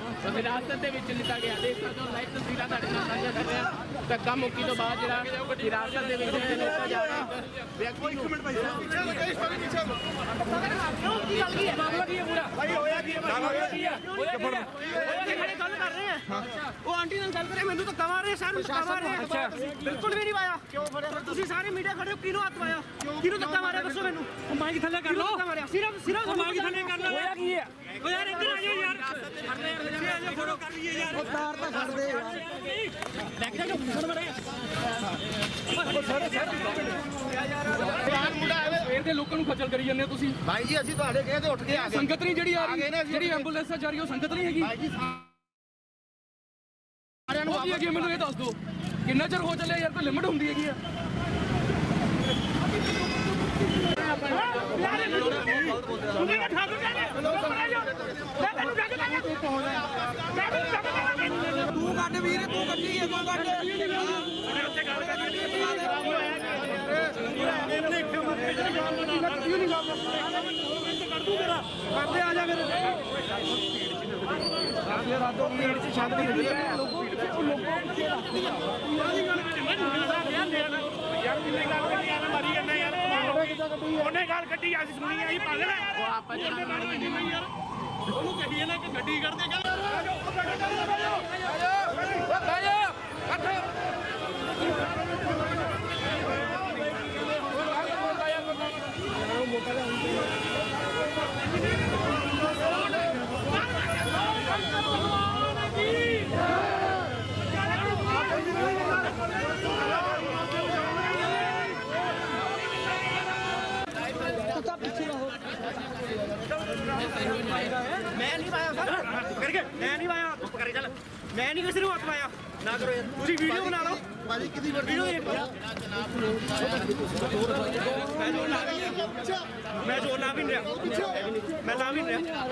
Uh-huh. ਹਿਰਾਸਤ ਦੇ ਵਿੱਚ ਲਿੱਤਾ ਗਿਆ ਦੇਖ ਸਕਦੇ ਹੋ ਲਾਈਵ ਤਸਵੀਰਾਂ ਤੁਹਾਡੇ ਨਾਲ ਸਾਂਝਾ ਕਰ ਰਹੇ ਹਾਂ। ਧੱਕਾ ਮੁੱਕੀ ਤੋਂ ਬਾਅਦ ਜਿਹੜਾ ਹਿਰਾਸਤ ਦੇ ਵਿੱਚ ਲਿੱਤਾ ਜਾ ਰਿਹਾ ਹੈ ਵਿਅਕਤੀ ਨੂੰ ਮਾਮਲਾ ਕੀ ਹੈ ਪੂਰਾ? ਭਾਈ ਹੋਇਆ ਕੀ ਹੈ ਹੋਇਆ ਕੀ ਹੈ? ਹੋਇਆ ਕੀ ਹੈ? ਖੜੇ ਗੱਲ ਕਰ ਰਹੇ ਆ ਉਹ ਆਂਟੀ ਨਾਲ ਗੱਲ ਕਰੇ ਮੈਨੂੰ ਤਾਂ ਕਮਾ ਰਹੇ ਸਰ ਕਮਾ ਰਹੇ। ਬਿਲਕੁਲ ਵੀ ਨਹੀਂ ਪਾਇਆ। ਕਿਉਂ ਫੜਿਆ? ਤੁਸੀਂ ਸਾਰੇ ਮੀਡੀਆ ਖੜੇ ਹੋ ਕਿਹਨੂੰ ਹੱਥ ਪਾਇਆ? ਕਿਹਨੂੰ ਧੱਕਾ ਮਾਰਿਆ ਦੱਸੋ ਮੈਨੂੰ। ਉਹ ਮਾਈਕ ਥੱਲੇ ਕਰ ਲਓ। ਸਿਰਫ ਸਿਰਫ ਮਾਈਕ ਥੱਲੇ ਕਰ ਲਓ। ਹੋਇਆ ਕੀ ਹੈ? ਓ ਯਾਰ ਇੱਧਰ ਆ ਜਾਓ ਯਾਰ। ਆ ਜਾਓ ਫੋਟੋ ਕਰ ਲਈਏ ਯਾਰ ਉਹ ਤਾਰ ਤਾਂ ਛੱਡ ਦੇ ਯਾਰ ਲੈ ਕੇ ਜਾਓ ਫੋਟੋ ਮਾਰਿਆ ਸਵੇਰ ਦੇ ਲੋਕਾਂ ਨੂੰ ਖੱਜਲ ਕਰੀ ਜਾਂਦੇ ਹੋ ਤੁਸੀਂ ਭਾਈ ਜੀ ਅਸੀਂ ਤੁਹਾਡੇ ਕਹੇ ਤੇ ਉੱਠ ਕੇ ਆ ਗਏ। ਸੰਗਤ ਨਹੀਂ ਜਿਹੜੀ ਆ ਆ ਰਹੀ ਅਸੀਂ ਜਿਹੜੀ ਐਂਬੂਲੈਂਸ ਆ ਜਾ ਰਹੀ ਉਹ ਸੰਗਤ ਨਹੀਂ ਹੈਗੀ। ਭਾਈ ਜੀ ਸਾਰਿਆਂ ਨੂੰ ਉਹ ਕੀ ਹੈਗੀ ਹੈ ਮੈਨੂੰ ਇਹ ਦੱਸ ਦਿਓ ਕਿੰਨਾ ਚਿਰ ਹੋ ਚੱਲਿਆ ਯਾਰ ਕੋਈ ਲਿਮਟ ਹੁੰਦੀ ਹੈਗੀ ਆ। ਉਹਨੇ ਨਾ ਠਾਕੂ ਜਾਣੇ ਮੈਂ ਤੈਨੂੰ ਜੱਗ ਦਾਂਗਾ ਮੈਂ ਤੈਨੂੰ ਜੱਗ ਤੂੰ ਕੱਢ ਵੀਰ ਤੂੰ ਕੱਢੀ ਹੈ ਤੂੰ ਕੱਢ ਉਹਨੇ ਉੱਥੇ ਗੱਲ ਕਰਨੀ ਕਰਦੇ ਆ ਜਾ ਫਿਰ ਉਹਨੇ ਗੱਲ ਕੱਢੀ ਅਸੀਂ ਸੁਣੀ ਆਈ ਪਾਗਲ ਹੈ ਉਹ ਆਪਾਂ ਉਹਨੇ ਨਹੀਂ ਯਾਰ ਉਹਨੂੰ ਕਹੀਏ ਨਾ ਕਿ ਗੱਡੀ ਕਰਦੇ ਕਹਿੰਦਾ ਮੈਂ ਨਹੀਂ ਪਾਇਆ ਸਰ ਕਰਕੇ ਮੈਂ ਨਹੀਂ ਪਾਇਆ ਚੁੱਪ ਕਰੇ ਚੱਲ ਮੈਂ ਨਹੀਂ ਕਿਸੇ ਨੂੰ ਹੱਥ ਪਾਇਆ ਨਾ ਕਰੋ ਯਾਰ ਤੁਸੀਂ ਵੀਡੀਓ ਬਣਾ ਲਓ ਭਾਜੀ ਕਿਦੀ ਵੀਡੀਓ ਦੇਖ ਲਓ ਮੈਂ ਜੋ ਲਾ ਵੀ ਨਹੀਂ ਰਿਹਾ। ਮੈਂ ਜੋ ਲਾ ਵੀ ਨਹੀਂ ਰਿਹਾ। ਮੈਂ ਲਾ ਵੀ ਨਹੀਂ ਰਿਹਾ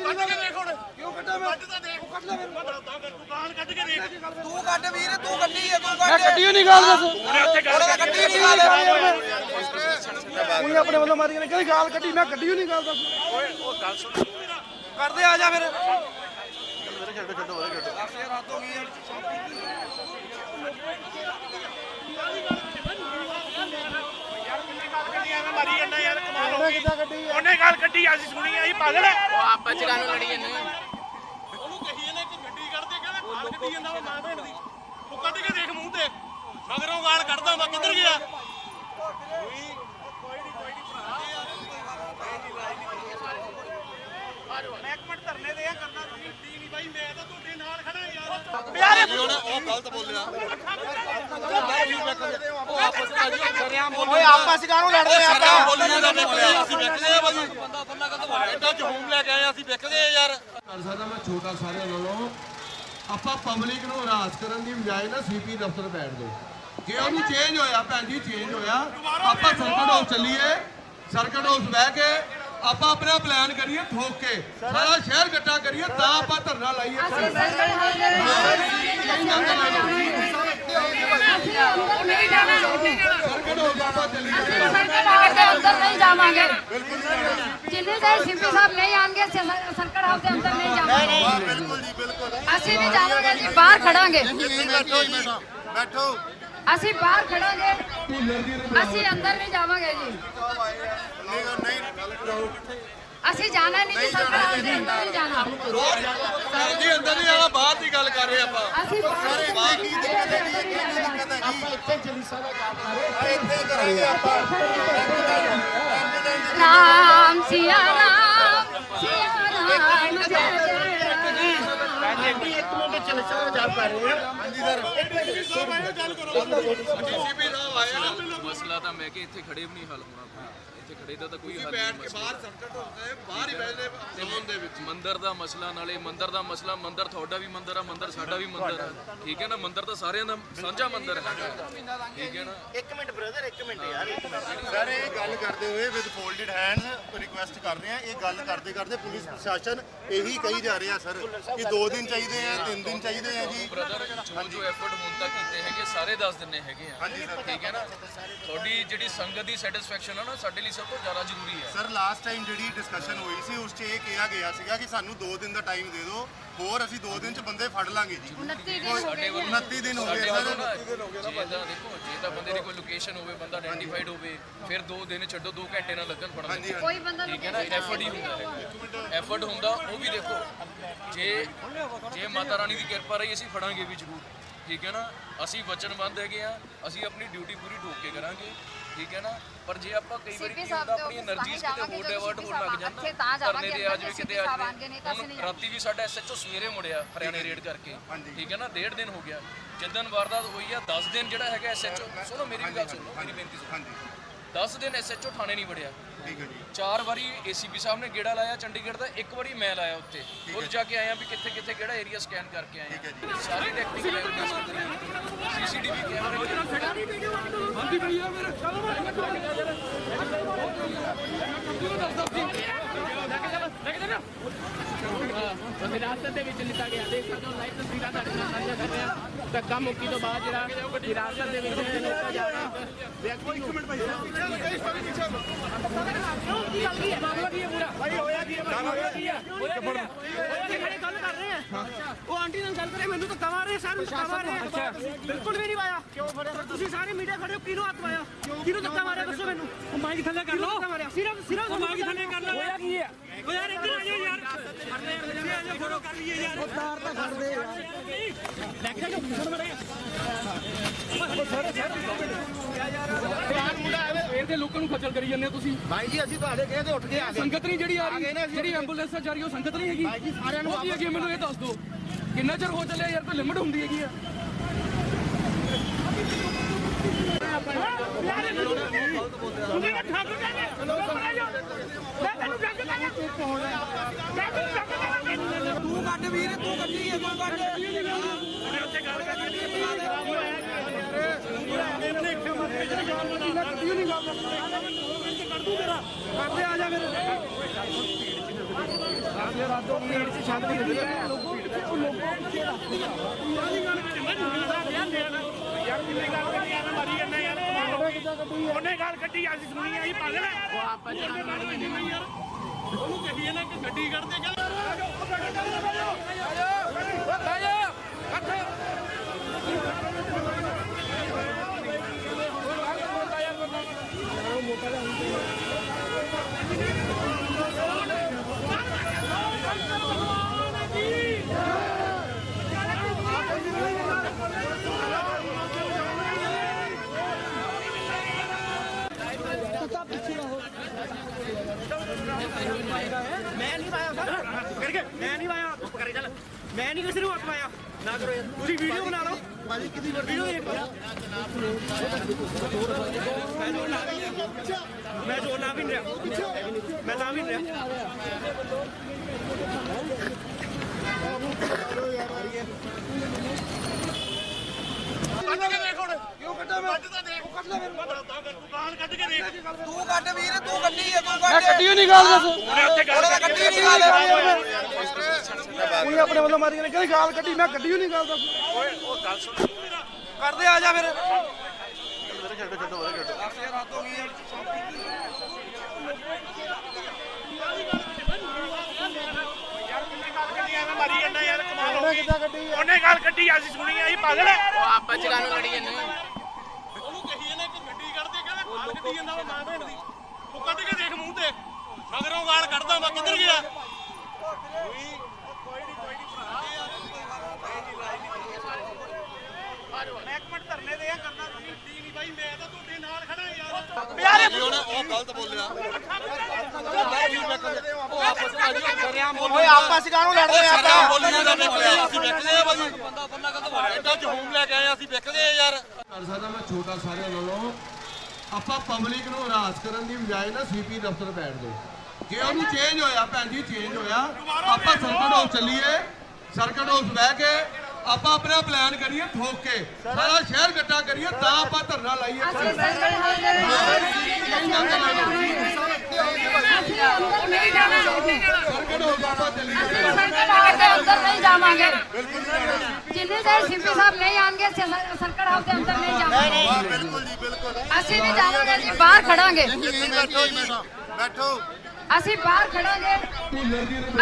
ਕੱਢ ਕੇ ਦੇਖ ਹੁਣ। ਕਿਉਂ ਕੱਢਾ ਮੈਂ? ਕੱਢ ਤਾਂ ਦੇਖ। ਕੱਢ ਲੈ ਫਿਰ। ਦੁਕਾਨ ਕੱਢ ਕੇ ਦੇਖ। ਤੂੰ ਕੱਢ ਵੀਰ ਤੂੰ ਕੱਢੀ ਹੈ ਤੂੰ ਕੱਢ। ਮੈਂ ਕੱਢੀ ਨਹੀਂ ਗੱਲ ਦੱਸ। ਉਹਨੇ ਉੱਥੇ ਗੱਲ ਕੱਢੀ ਨਹੀਂ ਗੱਲ। ਉਹਨੇ ਆਪਣੇ ਵੱਲੋਂ ਮਾਰੀ ਨੇ ਕਹਿੰਦੀ ਗਾਲ ਕੱਢੀ? ਮੈਂ ਕੱਢੀ ਨਹੀਂ ਗਾਲ ਦੱਸ। ਕਰਦੇ ਆ ਜਾ ਫਿਰ। ਮਾਰੀ ਜਾਂਦਾ ਯਾਰ ਕਮਾਲ ਹੋ ਗਈ ਉਹਨੇ ਗੱਲ ਕੱਢੀ ਅਸੀਂ ਸੁਣੀ ਆਈ ਪਾਗਲ। ਹੈ ਉਹ ਆਪਾਂ ਚ ਕਾਨੂੰ ਲੜੀ ਜਾਂਦੇ ਆ। ਉਹਨੂੰ ਕਹੀ ਇਹਨੇ ਕਿ ਗੱਡੀ ਕੱਢਦੇ ਕਹਿੰਦਾ ਗਾਲ ਕੱਢੀ ਜਾਂਦਾ ਵਾ ਮਾਂ ਭੈਣ ਦੀ। ਤੂੰ ਕੱਢ ਕੇ ਦੇਖ ਮੂੰਹ ਤੇ। ਮਗਰੋਂ ਗਾਲ ਕੱਢਦਾ ਵਾ ਕਿੱਧਰ ਗਿਆ? ਮੈਂ ਇੱਕ ਮਿੰਟ ਧਰਨੇ ਦੇ ਆ ਕਰਨਾ ਤੁਸੀਂ ਨਹੀਂ ਬਾਈ ਮੈਂ ਤਾਂ ਤੁਹਾਡੇ ਨਾਲ ਖੜਾ ਯਾਰ। ਪਿਆਰੇ ਉਹ ਗਲਤ ਬੋਲਿਆ। ਓਏ ਆਪਸ ਕਾਹਨੂੰ ਲੜਦੇ ਆ। ਸਾਰਾ ਬੋਲੀਆਂ ਦਾ ਨਿਕਲਿਆ ਅਸੀਂ ਵੇਖਦੇ ਆ ਭਾਜੀ ਬੰਦਾ ਬੰਦਾ ਕਦੋਂ ਐਡਾ ਜਹੂਮ ਲੈ ਕੇ ਆਏ ਅਸੀਂ ਵੇਖਦੇ ਆ ਯਾਰ। ਕਰ ਸਕਦਾ ਮੈਂ ਛੋਟਾ ਸਾਰਿਆਂ ਨਾਲੋਂ। ਆਪਾਂ ਪਬਲਿਕ ਨੂੰ ਹਰਾਸ ਕਰਨ ਦੀ ਬਜਾਏ ਨਾ ਸੀਪੀ ਦਫ਼ਤਰ ਬੈਠ ਜਾਓ। ਜੇ ਉਹਨੂੰ ਚੇਂਜ ਹੋਇਆ ਭੈਣ ਜੀ ਚੇਂਜ ਹੋਇਆ ਆਪਾਂ ਸਰਕਟ ਹਾਊਸ ਚੱਲੀਏ ਸਰਕਟ ਹਾਊਸ ਬਹਿ ਕੇ ਆਪਾਂ ਆਪਣਾ ਪਲਾਨ ਕਰੀਏ ਠੋਕ ਕੇ। ਸਾਰਾ ਸ਼ਹਿਰ ਇਕੱਠਾ ਕਰੀਏ ਤਾਂ ਆਪਾਂ ਧਰਨਾ ਲਾਈਏ। ਸਰਕਟ ਹਾਊਸ ਆਪਾਂ ਚੱਲੀਏ। ਅੰਦਰ ਨਹੀਂ ਜਾਵਾਂਗੇ। ਜਿੰਨੇ ਦੇ ਸਿੰਪੀ ਸਾਹਿਬ ਨਹੀਂ ਆਣਗੇ ਸਰਕਟ ਹਾਊਸ ਦੇ ਅੰਦਰ ਨਹੀਂ ਜਾਵਾਂਗੇ। ਬਿਲਕੁਲ ਜੀ ਬਿਲਕੁਲ। ਅਸੀਂ ਨਹੀਂ ਜਾਵਾਂਗੇ ਜੀ ਬਾਹਰ ਖੜਾਂਗੇ। ਬੈਠੋ ਜੀ ਬੈਠੋ। ਅਸੀਂ ਬਾਹਰ ਖੜਾਂਗੇ। ਅਸੀਂ ਅੰਦਰ ਨਹੀਂ ਜਾਵਾਂਗੇ ਜੀ। ਅਸੀਂ ਜਾਣਾ ਨਹੀਂ ਜੀ ਹਾਊਸ ਦੇ ਅੰਦਰ ਨਹੀਂ ਜਾਣਾ। ਭੈਣ ਜੀ ਅੰਦਰ ਨਹੀਂ ਆਣਾ ਬਾਹਰ ਦੀ ਗੱਲ ਕਰ ਰਹੇ ਆਪਾਂ। ਅਸੀਂ ਬਾਹਰ ਕੀ ਦਿੱਕਤ ਹੈ ਕੀ ਦਿੱਕਤ ਹੈ ਜੀ ਇੱਥੇ ਜਲੀਸਾ ਦਾ ਕੰਮ ਕਰੇ ਇੱਥੇ ਕਰਾਂਗੇ ਆਪਾਂ। ਰਾਮ ਸਿਆ ਰਾਮ ਸਿਆ ਰਾਮ ਜੈ ਜੈ ਰਾਮ ਇੱਕ ਮਿੰਟ ਚੱਲ ਜਾ ਪਾ ਰਹੇ ਆ। ਹਾਂਜੀ ਸਰ। ਡੀਸੀਪੀ ਸਾਹਿਬ ਆਏ ਆ। ਮਸਲਾ ਤਾਂ ਮੈਂ ਕਿ ਇੱਥੇ ਖੜੇ ਵੀ ਨਹੀਂ ਹੱਲ ਹੋਣਾ। ਇੱਥੇ ਖੜੇ ਦਾ ਤਾਂ ਕੋਈ ਹੱਲ ਬੈਠ ਨਹੀਂ ਕੇ ਮਸਲਾ ਬਾਹਰ ਸਰਕਟ ਹੁੰਦੇ ਬਾਹਰ ਹੀ ਬੈਠਦੇ ਜ਼ਮੀਨ ਦੇ ਵਿੱਚ। ਮੰਦਰ ਦਾ ਮਸਲਾ ਨਾਲੇ ਮੰਦਰ ਦਾ ਮਸਲਾ ਮੰਦਰ ਤੁਹਾਡਾ ਵੀ ਮੰਦਰ ਆ ਮੰਦਰ ਸਾਡਾ ਵੀ ਮੰਦਰ ਆ। ਠੀਕ ਹੈ ਨਾ ਮੰਦਰ ਤਾਂ ਸਾਰਿਆਂ ਦਾ ਸਾਂਝਾ ਮੰਦਰ ਹੈ। ਠੀਕ ਹੈ ਨਾ? ਇੱਕ ਮਿੰਟ ਬ੍ਰਦਰ ਇੱਕ ਮਿੰਟ ਯਾਰ ਸਰ ਇਹ ਗੱਲ ਕਰਦੇ ਹੋਏ ਵਿਦ ਫੋਲਡਡ ਹੈਂਡਸ ਰਿਕੁਐਸਟ ਕਰ ਰਹੇ ਆ ਇਹ ਗੱਲ ਕਰਦੇ ਕਰਦੇ ਪੁਲਿਸ ਪ੍ਰਸ਼ਾਸਨ ਇਹੀ ਕਹੀ ਜਾ ਰਿਹਾ ਸਰ ਕਿ 2 ਦਿਨ ਚਾਹੀਦੇ ਆ 3 ਦਿਨ ਚਾਹੀਦੇ ਆ ਜੀ। ਬ੍ਰਦਰ ਜੋ ਜੋ ਐਫਰਟ ਹੁਣ ਤੱਕ ਕੀਤੇ ਹੈਗੇ ਸਾਰੇ ਦੱਸ ਦਿੰਨੇ ਹੈਗੇ ਆ। ਠੀਕ ਹੈ ਨਾ? ਤੁਹਾਡੀ ਜਿਹੜੀ ਸੰਗਤ ਦੀ ਸੈਟੀਸਫੈਕਸ਼ਨ ਹੈ ਨਾ ਸਾਡੇ ਲਈ ਸਭ ਤੋਂ ਜ਼ਿਆਦਾ ਜ਼ਰੂਰੀ ਹੈ। ਸਰ ਲਾਸਟ ਟਾਈਮ ਜਿਹੜੀ ਡਿਸਕਸ਼ਨ ਹੋਈ ਸੀ ਉਸ 'ਚ ਇਹ ਕਿਹਾ ਗਿਆ ਸੀਗਾ ਕਿ ਸਾਨੂੰ 2 ਦਿਨ ਦਾ ਟਾਈਮ ਦੇ ਦਿਓ ਹੋਰ ਅਸੀਂ 2 ਦਿਨ 'ਚ ਬੰਦੇ ਫੜ ਲਾਂਗੇ ਜੀ। 29 ਦਿਨ ਹੋ ਗਏ ਜੀ। 29 ਦਿਨ ਹੋ ਗਏ ਸਾਡੇ ਵੱਲੋਂ ਸਰ ਨਾ ਜੇ ਤਾਂ ਦੇਖੋ ਜੇ ਤਾਂ ਬੰਦੇ ਦੀ ਕੋਈ ਲੋਕੇਸ਼ਨ ਹੋਵੇ ਬੰਦਾ ਆਇਡੈਂਟੀਫਾਈਡ ਹੋਵੇ ਫਿਰ 2 ਦਿਨ ਛੱਡੋ 2 ਘੰਟੇ ਨਾਲ ਲੱਗਣ ਫੜਨ ਹਾਂਜੀ ਕੋਈ ਬੰਦਾ ਠੀਕ ਹੈ ਨਾ? ਐਫਰਟ ਹੀ ਹੁੰਦਾ ਹੈ ਐਫਰਟ ਹੁੰਦਾ ਉਹ ਵੀ ਦੇਖੋ ਜੇ ਜੇ ਮਾਤਾ ਰਾਣੀ ਦੀ ਕਿਰਪਾ ਰਹੀ ਅਸੀਂ ਫੜਾਂਗੇ ਵੀ ਜ਼ਰੂਰ। ਠੀਕ ਹੈ ਨਾ? ਅਸੀਂ ਵਚਨਬੱਧ ਹੈਗੇ ਆ ਅਸੀਂ ਆਪਣੀ ਡਿਊਟੀ ਪੂਰੀ ਠੋਕ ਕੇ ਕਰਾਂਗੇ। ਠੀਕ ਹੈ ਨਾ? ਪਰ ਜੇ ਆਪਾਂ ਕਈ ਵਾਰੀ ਕੀ ਹੁੰਦਾ ਆਪਣੀ એનર્ਜੀ ਕਿਤੇ ਹੋਰ ਡਾਇਵਰਟ ਹੋਣ ਲੱਗ ਜਾਂਦਾ। ਇੱਥੇ ਤਾਂ ਜਾਵਾਂਗੇ ਅੱਜ ਵੀ ਕਿਤੇ ਅੱਜ ਨੇ ਰਾਤੀ ਵੀ ਸਾਡਾ ਐਸਐਚਓ ਸਵੇਰੇ ਮੁੜਿਆ ਹਰਿਆਣੇ ਰੇਡ ਕਰਕੇ। ਠੀਕ ਹੈ ਨਾ? ਡੇਢ ਦਿਨ ਹੋ ਗਿਆ। ਜਿੱਦਨ ਵਾਰਦਾਤ ਹੋਈ ਆ 10 ਦਿਨ ਜਿਹੜਾ ਹੈਗਾ ਐਸਐਚਓ ਸੁਣੋ ਮੇਰੀ ਗੱਲ ਸੁਣੋ ਮੇਰੀ ਬੇਨਤੀ ਸੁਣੋ। 10 ਦਿਨ ਐਸਐਚਓ ਥਾਣੇ ਨਹੀਂ ਵੜਿਆ। ਠੀਕ ਹੈ ਜੀ। ਚਾਰ ਵਾਰੀ ਏਸੀਪੀ ਸਾਹਿਬ ਨੇ ਗੇੜਾ ਲਾਇਆ ਚੰਡੀਗੜ੍ਹ ਦਾ ਇੱਕ ਵਾਰੀ ਮੈਂ ਲਾਇਆ ਉੱਤੇ ਖੁਦ ਜਾ। ਕੇ ਆਇਆ ਵੀ ਕਿੱਥੇ ਕਿੱਥੇ ਕਿਹੜਾ ਏਰੀਆ ਸਕੈਨ ਕਰਕੇ ਆਏ ਆ ਸਾਰੀ ਟੈਕਨੀਕਲ ਐਵੀਡੈਂਸ ਸੀਸੀਟੀਵੀ ਕੈਮਰੇ ਵਿਰਾਸਤ ਦੇ ਵਿੱਚ ਲਿੱਤਾ ਗਿਆ। ਦੇਖ ਸਕਦੇ ਹੋ ਲਾਈਵ ਤਸਵੀਰਾਂ ਤੁਹਾਡੇ ਨਾਲ ਸਾਂਝਾ ਕਰ ਰਹੇ ਹਾਂ ਧੱਕਾ ਮੁੱਕੀ ਤੋਂ ਬਾਅਦ ਜਿਹੜਾ ਵਿਰਾਸਤ ਦੇ ਵਿੱਚ ਲਿੱਤਾ ਜਾ ਰਿਹਾ ਇੱਕ ਵਿਅਕਤੀ ਨੂੰ ਖੜੇ ਗੱਲ ਕਰ ਰਹੇ ਆ ਉਹ ਆਂਟੀ ਨਾਲ ਗੱਲ ਕਰੇ ਮੈਨੂੰ ਤਾਂ ਕਮਾ ਰਹੇ ਸਰ ਧੱਕਾ ਮਾਰ ਰਹੇ। ਆ ਬਿਲਕੁਲ ਵੀ ਨਹੀਂ ਪਾਇਆ। ਕਿਉਂ ਫੜਿਆ? ਤੁਸੀਂ ਸਾਰੇ ਮੀਡੀਆ ਖੜੇ ਹੋ ਕਿਹਨੂੰ ਹੱਥ ਪਾਇਆ? ਕਿਹਨੂੰ ਧੱਕਾ ਮਾਰਿਆ ਦੱਸੋ ਮੈਨੂੰ। ਉਹ ਮਾਈਕ ਥੱਲੇ ਕਰ ਲਓ। ਸਿਰਫ ਸਿਰਫ ਮਾਈਕ ਥੱਲੇ ਕਰ ਲਓ। ਹੋਇਆ ਕੀ ਹੈ? ਉਹ ਯਾਰ ਇੱਧਰ ਆ ਜਾਓ ਯਾਰ। ਕਰਦੇ ਆ ਜੋ ਫੋਟੋ ਕਰ ਲਈਏ ਯਾਰ। ਉਤਾਰ ਤਾਂ ਕਰਦੇ ਲੈ ਕੇ ਜਾਓ। ਫੋਨ ਮਰੇ ਸਵੇਰ ਦੇ ਲੋਕਾਂ ਨੂੰ ਖੱਜਲ ਕਰੀ ਜਾਂਦੇ ਹੋ ਤੁਸੀਂ। ਭਾਈ ਜੀ ਅਸੀਂ ਤੁਹਾਡੇ ਕਹੇ ਤੇ ਉੱਠ ਕੇ ਆ ਸੰਗਤ ਨਹੀਂ ਜਿਹੜੀ ਆ ਰਹੀ ਜਿਹੜੀ ਐਂਬੂਲੈਂਸ ਜਾ ਰਹੀ ਉਹ ਸੰਗਤ ਨਹੀਂ ਹੈਗੀ। ਭਾਈ ਜੀ ਸਾਰਿਆਂ ਨੂੰ ਹੈਗੀ ਹੈ, ਮੈਨੂੰ ਇਹ ਦੱਸ ਦਿਓ। ਕਿੰਨਾ ਚਿਰ ਹੋ ਚੱਲਿਆ ਯਾਰ ਕੋਈ ਲਿਮਟ ਹੁੰਦੀ ਹੈਗੀ ਆ? ਤੂੰ ਕੱਢ ਵੀਰ ਤੂੰ ਕੱਢੀ ਹੈ ਤੂੰ ਕੱਢ। ਕਰਦੇ ਆ ਜਾ ਫਿਰ ਉਹਨੇ ਗੱਲ ਕੱਢੀ ਅੱਜ ਸੁਣੀ ਪਾਗਲ ਹੈ ਉਹ ਉਹਨੂੰ ਕਹੀਏ ਨਾ ਕਿ ਗੱਡੀ ਕੱਢ ਦੇ ਮੈਂ ਨਹੀਂ ਪਾਇਆ ਸਰ ਕਰਕੇ ਮੈਂ ਨਹੀਂ ਪਾਇਆ ਕਰੇ ਚੱਲ ਮੈਂ ਨਹੀਂ ਕਿਸੇ ਨੂੰ ਹੱਥ ਪਾਇਆ ਨਾ ਕਰੋ ਯਾਰ। ਤੁਸੀਂ ਵੀਡੀਓ ਬਣਾ ਲਓ। ਭਾਜੀ ਕਿੰਨੀ ਵੀਡੀਓ ਦੇਖੋ। ਮੈਂ ਜੋ ਲਾ ਵੀ ਨਹੀਂ ਰਿਹਾ ਮੈਂ ਜੋ ਲਾ ਵੀ ਨਹੀਂ ਰਿਹਾ ਮੈਂ ਲਾ ਵੀ ਨਹੀਂ ਰਿਹਾ ਕੱਢ ਕੇ ਦੇਖ ਹੁਣ ਕਿਉਂ ਕੱਢਾ ਮੈਂ ਕੱਢ ਤਾਂ ਦੇਖ ਕੱਢ ਲੈ ਫਿਰ ਦੁਕਾਨ ਕੱਢ ਕੇ ਦੇਖ ਤੂੰ ਕੱਢ ਵੀਰ ਤੂੰ ਕੱਢੀ ਹੈ ਤੂੰ ਮੈਂ ਕੱਢੀ ਨਹੀਂ ਗੱਲ ਦੱਸ। ਉਹਨੇ ਉੱਥੇ ਗੱਲ ਕੱਢੀ ਨਹੀਂ ਗੱਲ ਕੋਈ ਆਪਣੇ ਵੱਲੋਂ ਮਾਰੀ ਜਾਂਦੇ ਕਹਿੰਦੇ ਗਾਲ ਕੱਢੀ ਮੈਂ ਕੱਢੀ ਨਹੀਂ ਗੱਲ ਦੱਸ ਕਰਦੇ ਆ ਜਾ ਫਿਰ ਮਾਰੀ ਜਾਂਦਾ ਯਾਰ ਕਮਾਲ ਹੋ ਗਈ ਗੱਲ ਕੱਢੀ ਅੱਜ ਸੁਣੀ ਆਈ ਪਾਗਲ ਹੈ ਉਹ ਆਪਸ ਚ ਗੱਲ ਕਰੀ ਜਾਂਦੇ ਉਹਨੂੰ ਕਹੀਏ ਨਾ ਕਿ ਗੱਡੀ ਕੱਢ ਦੇ ਕਹਿੰਦਾ ਖਾਲ ਕੱਢੀ ਜਾਂਦਾ ਉਹ ਮਾਂ ਭੈਣ ਦੀ। ਉਹ ਕੱਢ ਕੇ ਦੇਖ ਮੂੰਹ ਤੇ। ਮਗਰੋਂ ਗਾਲ ਕੱਢਦਾ ਮੈਂ ਕਿੱਧਰ ਗਿਆ? ਮੈਂ ਇੱਕ ਮਿੰਟ ਧਰਨੇ ਦੇ ਆ ਕਰਨਾ ਤੁਸੀਂ। ਨਹੀਂ ਬਾਈ ਮੈਂ ਤਾਂ ਯਾਰ ਪਿਆਰੇ ਉਹ ਗਲਤ ਬੋਲਿਆ। ਓਏ ਆਪਸ ਕਾਹਨੂੰ ਲੜਦੇ ਆ? ਸਾਡਾ ਬੋਲੀਆਂ ਦਾ ਨਿਕਲਿਆ ਅਸੀਂ ਵਿਕਦੇ ਆ ਭਾਜੀ ਬੰਦਾ ਬੰਦਾ ਕਦੋਂ ਐਡਾ ਜਹੂਮ ਲੈ ਕੇ ਆਏ ਅਸੀਂ ਵਿਕਦੇ ਆ ਯਾਰ। ਕਰ ਸਕਦਾ ਮੈਂ ਛੋਟਾ ਸਾਰਿਆਂ ਨਾਲੋਂ। ਆਪਾਂ ਪਬਲਿਕ ਨੂੰ ਹਰਾਸ ਕਰਨ ਦੀ ਬਜਾਏ ਨਾ ਸੀਪੀ ਦਫ਼ਤਰ ਬੈਠ ਜੇ ਉਹਨੂੰ ਚੇਂਜ ਹੋਇਆ ਭੈਣ ਜੀ ਚੇਂਜ ਹੋਇਆ ਆਪਾਂ ਸਰਕਟ ਹਾਊਸ ਚੱਲੀਏ ਸਰਕਟ ਹਾਊਸ ਬਹਿ ਕੇ ਆਪਾਂ ਆਪਣਾ ਪਲਾਨ ਕਰੀਏ ਠੋਕ ਕੇ। ਸਾਰਾ। ਸ਼ਹਿਰ ਇਕੱਠਾ ਕਰੀਏ ਤਾਂ ਆਪਾਂ ਧਰਨਾ ਲਾਈਏ। ਆਪਾਂ ਜਿੰਨੇ ਦੇਰ ਸੀਪੀ ਸਾਹਿਬ ਨਹੀਂ ਆਣਗੇ ਸਰਕਟ ਹਾਊਸ ਦੇ ਅੰਦਰ ਨਹੀਂ ਜਾਵਾਂਗੇ। ਬਿਲਕੁਲ ਜੀ। ਬਿਲਕੁਲ ਅਸੀਂ ਨਹੀਂ ਜਾਵਾਂਗੇ ਜੀ ਬਾਹਰ ਖੜਾਂਗੇ। ਬੈਠੋ। ਅਸੀਂ ਬਾਹਰ ਖੜਾਂਗੇ।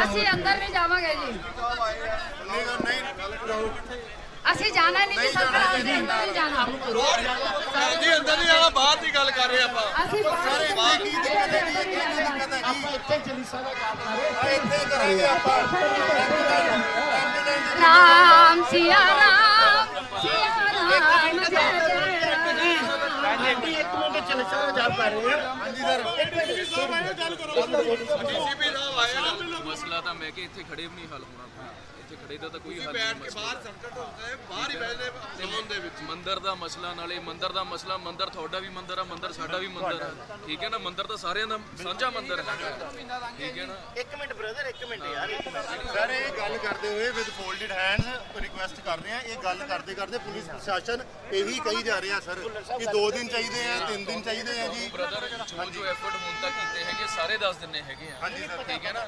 ਅਸੀਂ ਅੰਦਰ ਨਹੀਂ ਜਾਵਾਂਗੇ ਜੀ। ਅਸੀਂ ਜਾਣਾ ਨਹੀਂ ਜੀ ਦੇ ਅੰਦਰ ਨਹੀਂ ਜਾਣਾ। ਜੀ ਅੰਦਰ ਨਹੀਂ ਆਣਾ ਬਾਹਰ ਦੀ ਗੱਲ ਕਰ ਰਹੇ ਆਪਾਂ। ਅਸੀਂ ਬਾਹਰ ਕੀ ਦਿੱਕਤ ਹੈ ਜੀ ਇੱਥੇ ਕੀ ਦਿੱਕਤ ਹੈ ਜੀ। ਇੱਥੇ ਜਲੀਸਾ ਦਾ ਕੰਮ ਇੱਥੇ ਕਰਾਂਗੇ ਆਪਾਂ। ਰਾਮ ਸਿਆ ਰਾਮ ਸਿਆ ਰਾਮ ਜੈ ਜੈ ਮਿੰਟ ਚੱਲ ਸਾਰਾ ਜਾਬ ਕਰ ਰਹੇ ਆ। ਡੀਸੀਪੀ ਸਾਹਿਬ ਆਏ ਨਾ ਮਸਲਾ ਤਾਂ ਮੈਂ ਕਿ ਇੱਥੇ ਖੜੇ ਵੀ ਨਹੀਂ ਹੱਲ ਹੋਣਾ। ਇੱਥੇ ਖੜੇ ਦਾ ਤਾਂ ਕੋਈ ਹੱਲ ਬੈਠ ਨਹੀਂ ਕੇ ਮਸਲਾ। ਬਾਹਰ ਸੰਕਟ ਹੁੰਦਾ ਹੈ ਬਾਹਰ ਹੀ ਬੈਠਦੇ ਜ਼ੋਨ ਦੇ ਵਿੱਚ। ਮੰਦਰ ਦਾ ਮਸਲਾ ਨਾਲੇ ਮੰਦਰ ਦਾ ਮਸਲਾ ਮੰਦਰ ਤੁਹਾਡਾ ਵੀ ਮੰਦਰ ਆ ਮੰਦਰ ਸਾਡਾ ਵੀ ਮੰਦਰ ਆ। ਠੀਕ ਹੈ ਨਾ ਮੰਦਰ ਤਾਂ ਸਾਰਿਆਂ ਦਾ ਸਾਂਝਾ ਮੰਦਰ ਹੈ। ਠੀਕ ਹੈ ਨਾ? ਇੱਕ ਮਿੰਟ ਬ੍ਰਦਰ ਇੱਕ ਮਿੰਟ ਯਾਰ ਸਰ ਇਹ ਗੱਲ ਕਰਦੇ ਹੋਏ ਵਿਦ ਫੋਲਡਡ ਹੈਂਡਸ ਰਿਕੁਐਸਟ ਕਰਦੇ ਆ ਇਹ ਗੱਲ ਕਰਦੇ ਕਰਦੇ ਪੁਲਿਸ ਪ੍ਰਸ਼ਾਸਨ ਇਹੀ ਕਹੀ ਜਾ ਰਿਹਾ ਸਰ ਕਿ 2 ਦਿਨ ਚਾਹੀਦੇ ਆ 3 ਦਿਨ ਚਾਹੀਦੇ ਆ ਜੀ। ਬ੍ਰਦਰ ਜੋ ਜੋ ਐਫਰਟ ਹੁਣ ਤੱਕ ਕੀਤੇ ਹੈਗੇ ਸਾਰੇ ਦੱਸ ਦਿੰਨੇ ਹੈਗੇ ਆ। ਹਾਂਜੀ ਸਰ। ਠੀਕ ਹੈ ਨਾ?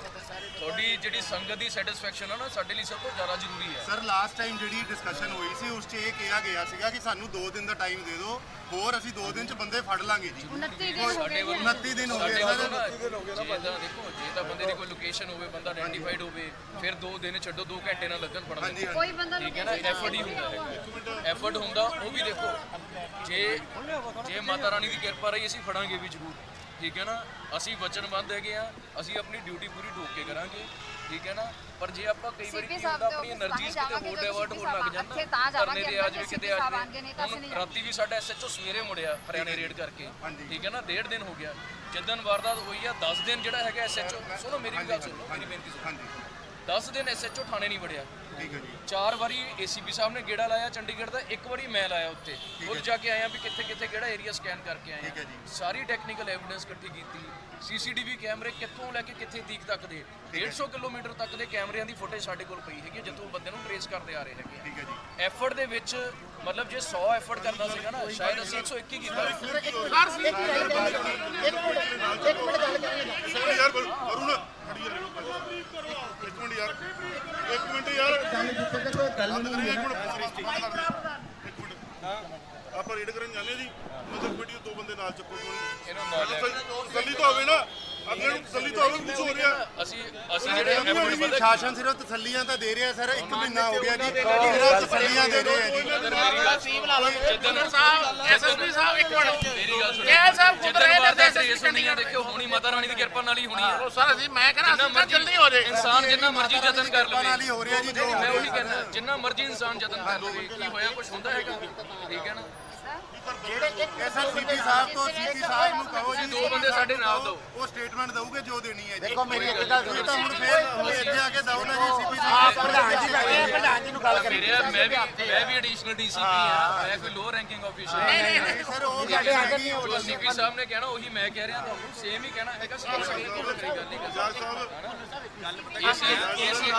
ਤੁਹਾਡੀ ਜਿਹੜੀ ਸੰਗਤ ਦੀ ਸੈਟੀਸਫੈਕਸ਼ਨ ਆ ਨਾ ਸਾਡੇ ਲਈ ਸਭ ਤੋਂ ਜ਼ਿਆਦਾ ਜ਼ਰੂਰੀ ਹੈ। ਸਰ ਲਾਸਟ ਟਾਈਮ ਜਿਹੜੀ ਡਿਸਕਸ਼ਨ ਹੋਈ ਸੀ ਉਸ 'ਚ ਇਹ ਕਿਹਾ ਗਿਆ ਸੀਗਾ ਕਿ ਸਾਨੂੰ 2 ਦਿਨ ਦਾ ਟਾਈਮ ਦੇ ਦਿਓ ਹੋਰ ਅਸੀਂ 2 ਦਿਨ 'ਚ ਬੰਦੇ ਫੜ ਲਾਂਗੇ ਜੀ। 29 ਦਿਨ ਹੋ ਗਏ ਜੀ। 29 ਦਿਨ ਹੋ ਗਏ ਸਰ। ਨਾ ਜੇ ਤਾਂ ਦੇਖੋ ਜੇ ਤਾਂ ਬੰਦੇ ਦੀ ਕੋਈ ਲੋਕੇਸ਼ਨ ਹੋਵੇ ਬੰਦਾ ਆਇਡੈਂਟੀਫਾਈਡ ਹੋਵੇ ਫਿਰ 2 ਦਿਨ ਛੱਡੋ 2 ਘੰਟੇ ਨਾਲ ਲੱਗਣ ਹਾਂਜੀ ਹਾਂਜੀ। ਕੋਈ ਬੰਦਾ ਠੀਕ ਹੈ ਨਾ? ਐਫਰਟ ਹੀ ਹੁੰਦਾ ਹੈ ਐਫਰਟ ਹੁੰਦਾ ਉਹ ਵੀ ਦੇਖੋ। ਜੇ ਜੇ ਮਾਤਾ ਰਾਣੀ ਦੀ ਕਿਰਪਾ ਰਹੀ ਅਸੀਂ ਫੜਾਂਗੇ ਵੀ ਜ਼ਰੂਰ। ਠੀਕ ਹੈ ਨਾ? ਅਸੀਂ ਵਚਨਬੱਧ ਹੈਗੇ ਆ ਅਸੀਂ ਆਪਣੀ ਡਿਊਟੀ ਪੂਰੀ ਠੋਕ ਕੇ ਕਰਾਂਗੇ। ਠੀਕ ਹੈ ਨਾ? ਪਰ ਜੇ ਆਪਾਂ ਕਈ ਵਾਰੀ ਕੀ ਹੁੰਦਾ ਆਪਣੀ એનર્ਜੀ ਕਿਤੇ ਹੋਰ ਡਾਇਵਰਟ ਹੋਣ ਲੱਗ ਜਾਂਦਾ ਇੱਥੇ ਤਾਂ ਜਾਵਾਂਗੇ ਤੇ ਅੱਜ ਵੀ ਕਿਤੇ ਅੱਜ ਰਾਤੀ ਵੀ ਸਾਡਾ ਐਸਐਚਓ ਸਵੇਰੇ ਮੁੜਿਆ ਹਰਿਆਣੇ ਰੇਡ ਕਰਕੇ। ਠੀਕ ਹੈ ਨਾ? ਡੇਢ ਦਿਨ ਹੋ ਗਿਆ। ਜਿੱਦਨ ਵਾਰਦਾਤ ਹੋਈ ਆ 10 ਦਿਨ ਜਿਹੜਾ ਹੈਗਾ ਐਸਐਚਓ ਸੁਣੋ ਮੇਰੀ ਵੀ ਗੱਲ ਸੁਣੋ ਮੇਰੀ ਬੇਨਤੀ ਸੁਣੋ। 10 ਦਿਨ ਐਸਐਚਓ ਥਾਣੇ ਨਹੀਂ ਵੜਿਆ। ਠੀਕ ਹੈ ਜੀ ਚਾਰ ਵਾਰੀ ਏਸੀਪੀ ਸਾਹਿਬ ਨੇ ਗੇੜਾ ਲਾਇਆ ਚੰਡੀਗੜ੍ਹ ਦਾ ਇੱਕ ਵਾਰੀ ਮੈਂ ਲਾਇਆ ਉੱਤੇ ਖੁਦ ਜਾ ਕੇ ਆਇਆ ਵੀ ਕਿੱਥੇ ਕਿੱਥੇ ਕਿਹੜਾ ਏਰੀਆ ਸਕੈਨ ਕਰਕੇ ਆਏ ਠੀਕ ਹੈ ਆ ਜੀ। ਸਾਰੀ ਟੈਕਨੀਕਲ ਐਵੀਡੈਂਸ ਇਕੱਠੀ ਕੀਤੀ ਸੀਸੀਟੀਵੀ ਕੈਮਰੇ ਕਿੱਥੋਂ ਲੈ ਕੇ ਕਿੱਥੇ ਤੀਕ ਤੱਕ ਦੇ 150 ਕਿਲੋਮੀਟਰ ਤੱਕ ਦੇ ਕੈਮਰਿਆਂ ਦੀ ਫੁਟੇਜ ਸਾਡੇ ਕੋਲ ਪਈ ਹੈਗੀ ਜਿੱਥੋਂ ਬੰਦੇ ਨੂੰ ਟਰੇਸ ਕਰਦੇ ਆ ਰਹੇ ਹੈਗੇ ਠੀਕ ਹੈ ਜੀ ਐਫਰਟ ਦੇ ਵਿੱਚ ਮਤਲਬ ਜੇ 100 ਐਫਰਟ ਕਰਨਾ ਸੀਗਾ ਨਾ ਸ਼ਾਇਦ ਅਸੀਂ 101 ਹੀ ਕੀਤਾ ਯਾਰ ਅਰੁਣ ਖੜੀ ਯਾਰ ਇੱਕ ਮਿੰਟ ਯਾਰ ਇੱਕ ਮਿੰਟ ਯਾਰ। ਗੱਲ ਕਰੀਏ ਇੱਕ ਮਿੰਟ ਇੱਕ ਮਿੰਟ। ਆਪਾਂ ਰੀਡ ਕਰਨ ਜਾਂਦੇ ਜੀ। ਮਤਲਬ ਵੀਡੀਓ ਦੋ ਬੰਦੇ ਨਾਲ ਚੱਕੋ ਕੋਈ। ਇਹਨੂੰ ਨਾਲ ਲੈ ਕੇ। ਤਸੱਲੀ ਤਾਂ ਹੋਵੇ ਨਾ। ਅਗਲੇ ਨੂੰ ਤਸੱਲੀ ਤਾਂ ਹੋਵੇ ਕੁਝ ਹੋ ਰਿਹਾ ਅਸੀਂ ਅਸੀਂ ਜਿਹੜੇ ਐਫਰਟ ਪਤਾ ਸ਼ਾਸਨ ਸਿਰਫ ਤਸੱਲੀਆਂ ਤਾਂ ਦੇ ਰਿਹਾ ਸਰ ਇੱਕ ਮਹੀਨਾ ਹੋ ਗਿਆ ਜੀ। ਸਿਰਫ ਤਸੱਲੀਆਂ ਦੇ ਰਹੇ ਆ ਜੀ। ਜਿੱਦਨ ਸਾਹਿਬ ਐਸਐਸਪੀ ਸਾਹਿਬ ਇੱਕ ਮਿੰਟ। ਮੇਰੀ ਗੱਲ ਸੁਣੋ। ਜੈ ਸਾਹਿਬ ਖੁਦ ਰਹੇ ਨੇ ਤੇ ਇਸ ਦੁਨੀਆ ਦੇਖਿਓ ਹੋਣੀ ਮਾਤਾ ਰਾਣੀ ਦੀ ਕਿਰਪਾ ਨਾਲ ਹੀ ਹੋਣੀ ਹੈ ਸਰ ਅਸੀਂ ਮੈਂ ਕਹਿੰਦਾ ਅਸੀਂ ਤਾਂ ਜਲਦੀ ਹੋ ਜਾਏ ਇਨਸਾਨ ਜਿੰਨਾ ਮਰਜ਼ੀ ਯਤਨ ਕਰ ਨਾਲ ਲਵੇ। ਹੀ ਹੋ ਰਿਹਾ ਜੀ ਜੋ ਹੋ ਮੈਂ ਰਿਹਾ। ਉਹੀ ਕਹਿੰਦਾ ਜਿੰਨਾ ਮਰਜ਼ੀ ਇਨਸਾਨ ਯਤਨ ਕਰ ਲਵੇ ਕੀ ਹੋਇਆ ਕੁਝ ਹੁੰਦਾ ਹੈਗਾ? ਠੀਕ ਹੈ ਨਾ? ਇਹ ਸਰ ਸੀਪੀ ਸਾਹਿਬ ਤੋਂ ਸੀਪੀ ਸਾਹਿਬ ਨੂੰ ਕਹੋ ਜੀ ਦੋ ਬੰਦੇ ਸਾਡੇ ਨਾਲ ਦਿਓ। ਉਹ ਸਟੇਟਮੈਂਟ ਦਊਗੇ ਜੋ ਦੇਣੀ ਹੈ ਜੀ। ਦੇਖੋ ਮੇਰੀ ਇੱਕ ਗੱਲ ਸੁਣੋ। ਤਾਂ ਹੁਣ ਫੇਰ ਹੁਣ ਇੱਥੇ ਆ ਕੇ ਦਓ ਨਾ ਜੀ ਸੀਪੀ ਸਾਹਿਬ ਪ੍ਰਧਾਨ ਜੀ ਬੈਠੇ ਪ੍ਰਧਾਨ ਜੀ ਨੂੰ ਗੱਲ ਮੇਰੇ ਮੈਂ ਵੀ ਮੈਂ ਵੀ ਐਡੀਸ਼ਨਲ ਡੀਸੀਪੀ ਆ ਮੈਂ ਕੋਈ ਲੋਅਰ ਰੈਂਕਿੰਗ ਆਫੀਸਰ ਨਹੀਂ ਨਹੀਂ ਸਰ ਉਹ ਸਾਡੇ ਹੈਗੀ ਜੋ ਸੀਪੀ ਸਾਹਿਬ ਨੇ ਕਹਿਣਾ ਉਹੀ ਮੈਂ ਕਹਿ ਰਿਹਾ ਤੁਹਾਨੂੰ ਸੇਮ ਹੀ ਕਹਿਣਾ ਹੈਗਾ ਸੇਮ ਸੇਮ ਕੋਈ ਵੱਖਰੀ ਗੱਲ ਨਹੀਂ ਕਰ ਜੱਜ ਸਾਹਿਬ ਇਸੇ ਇਸੇ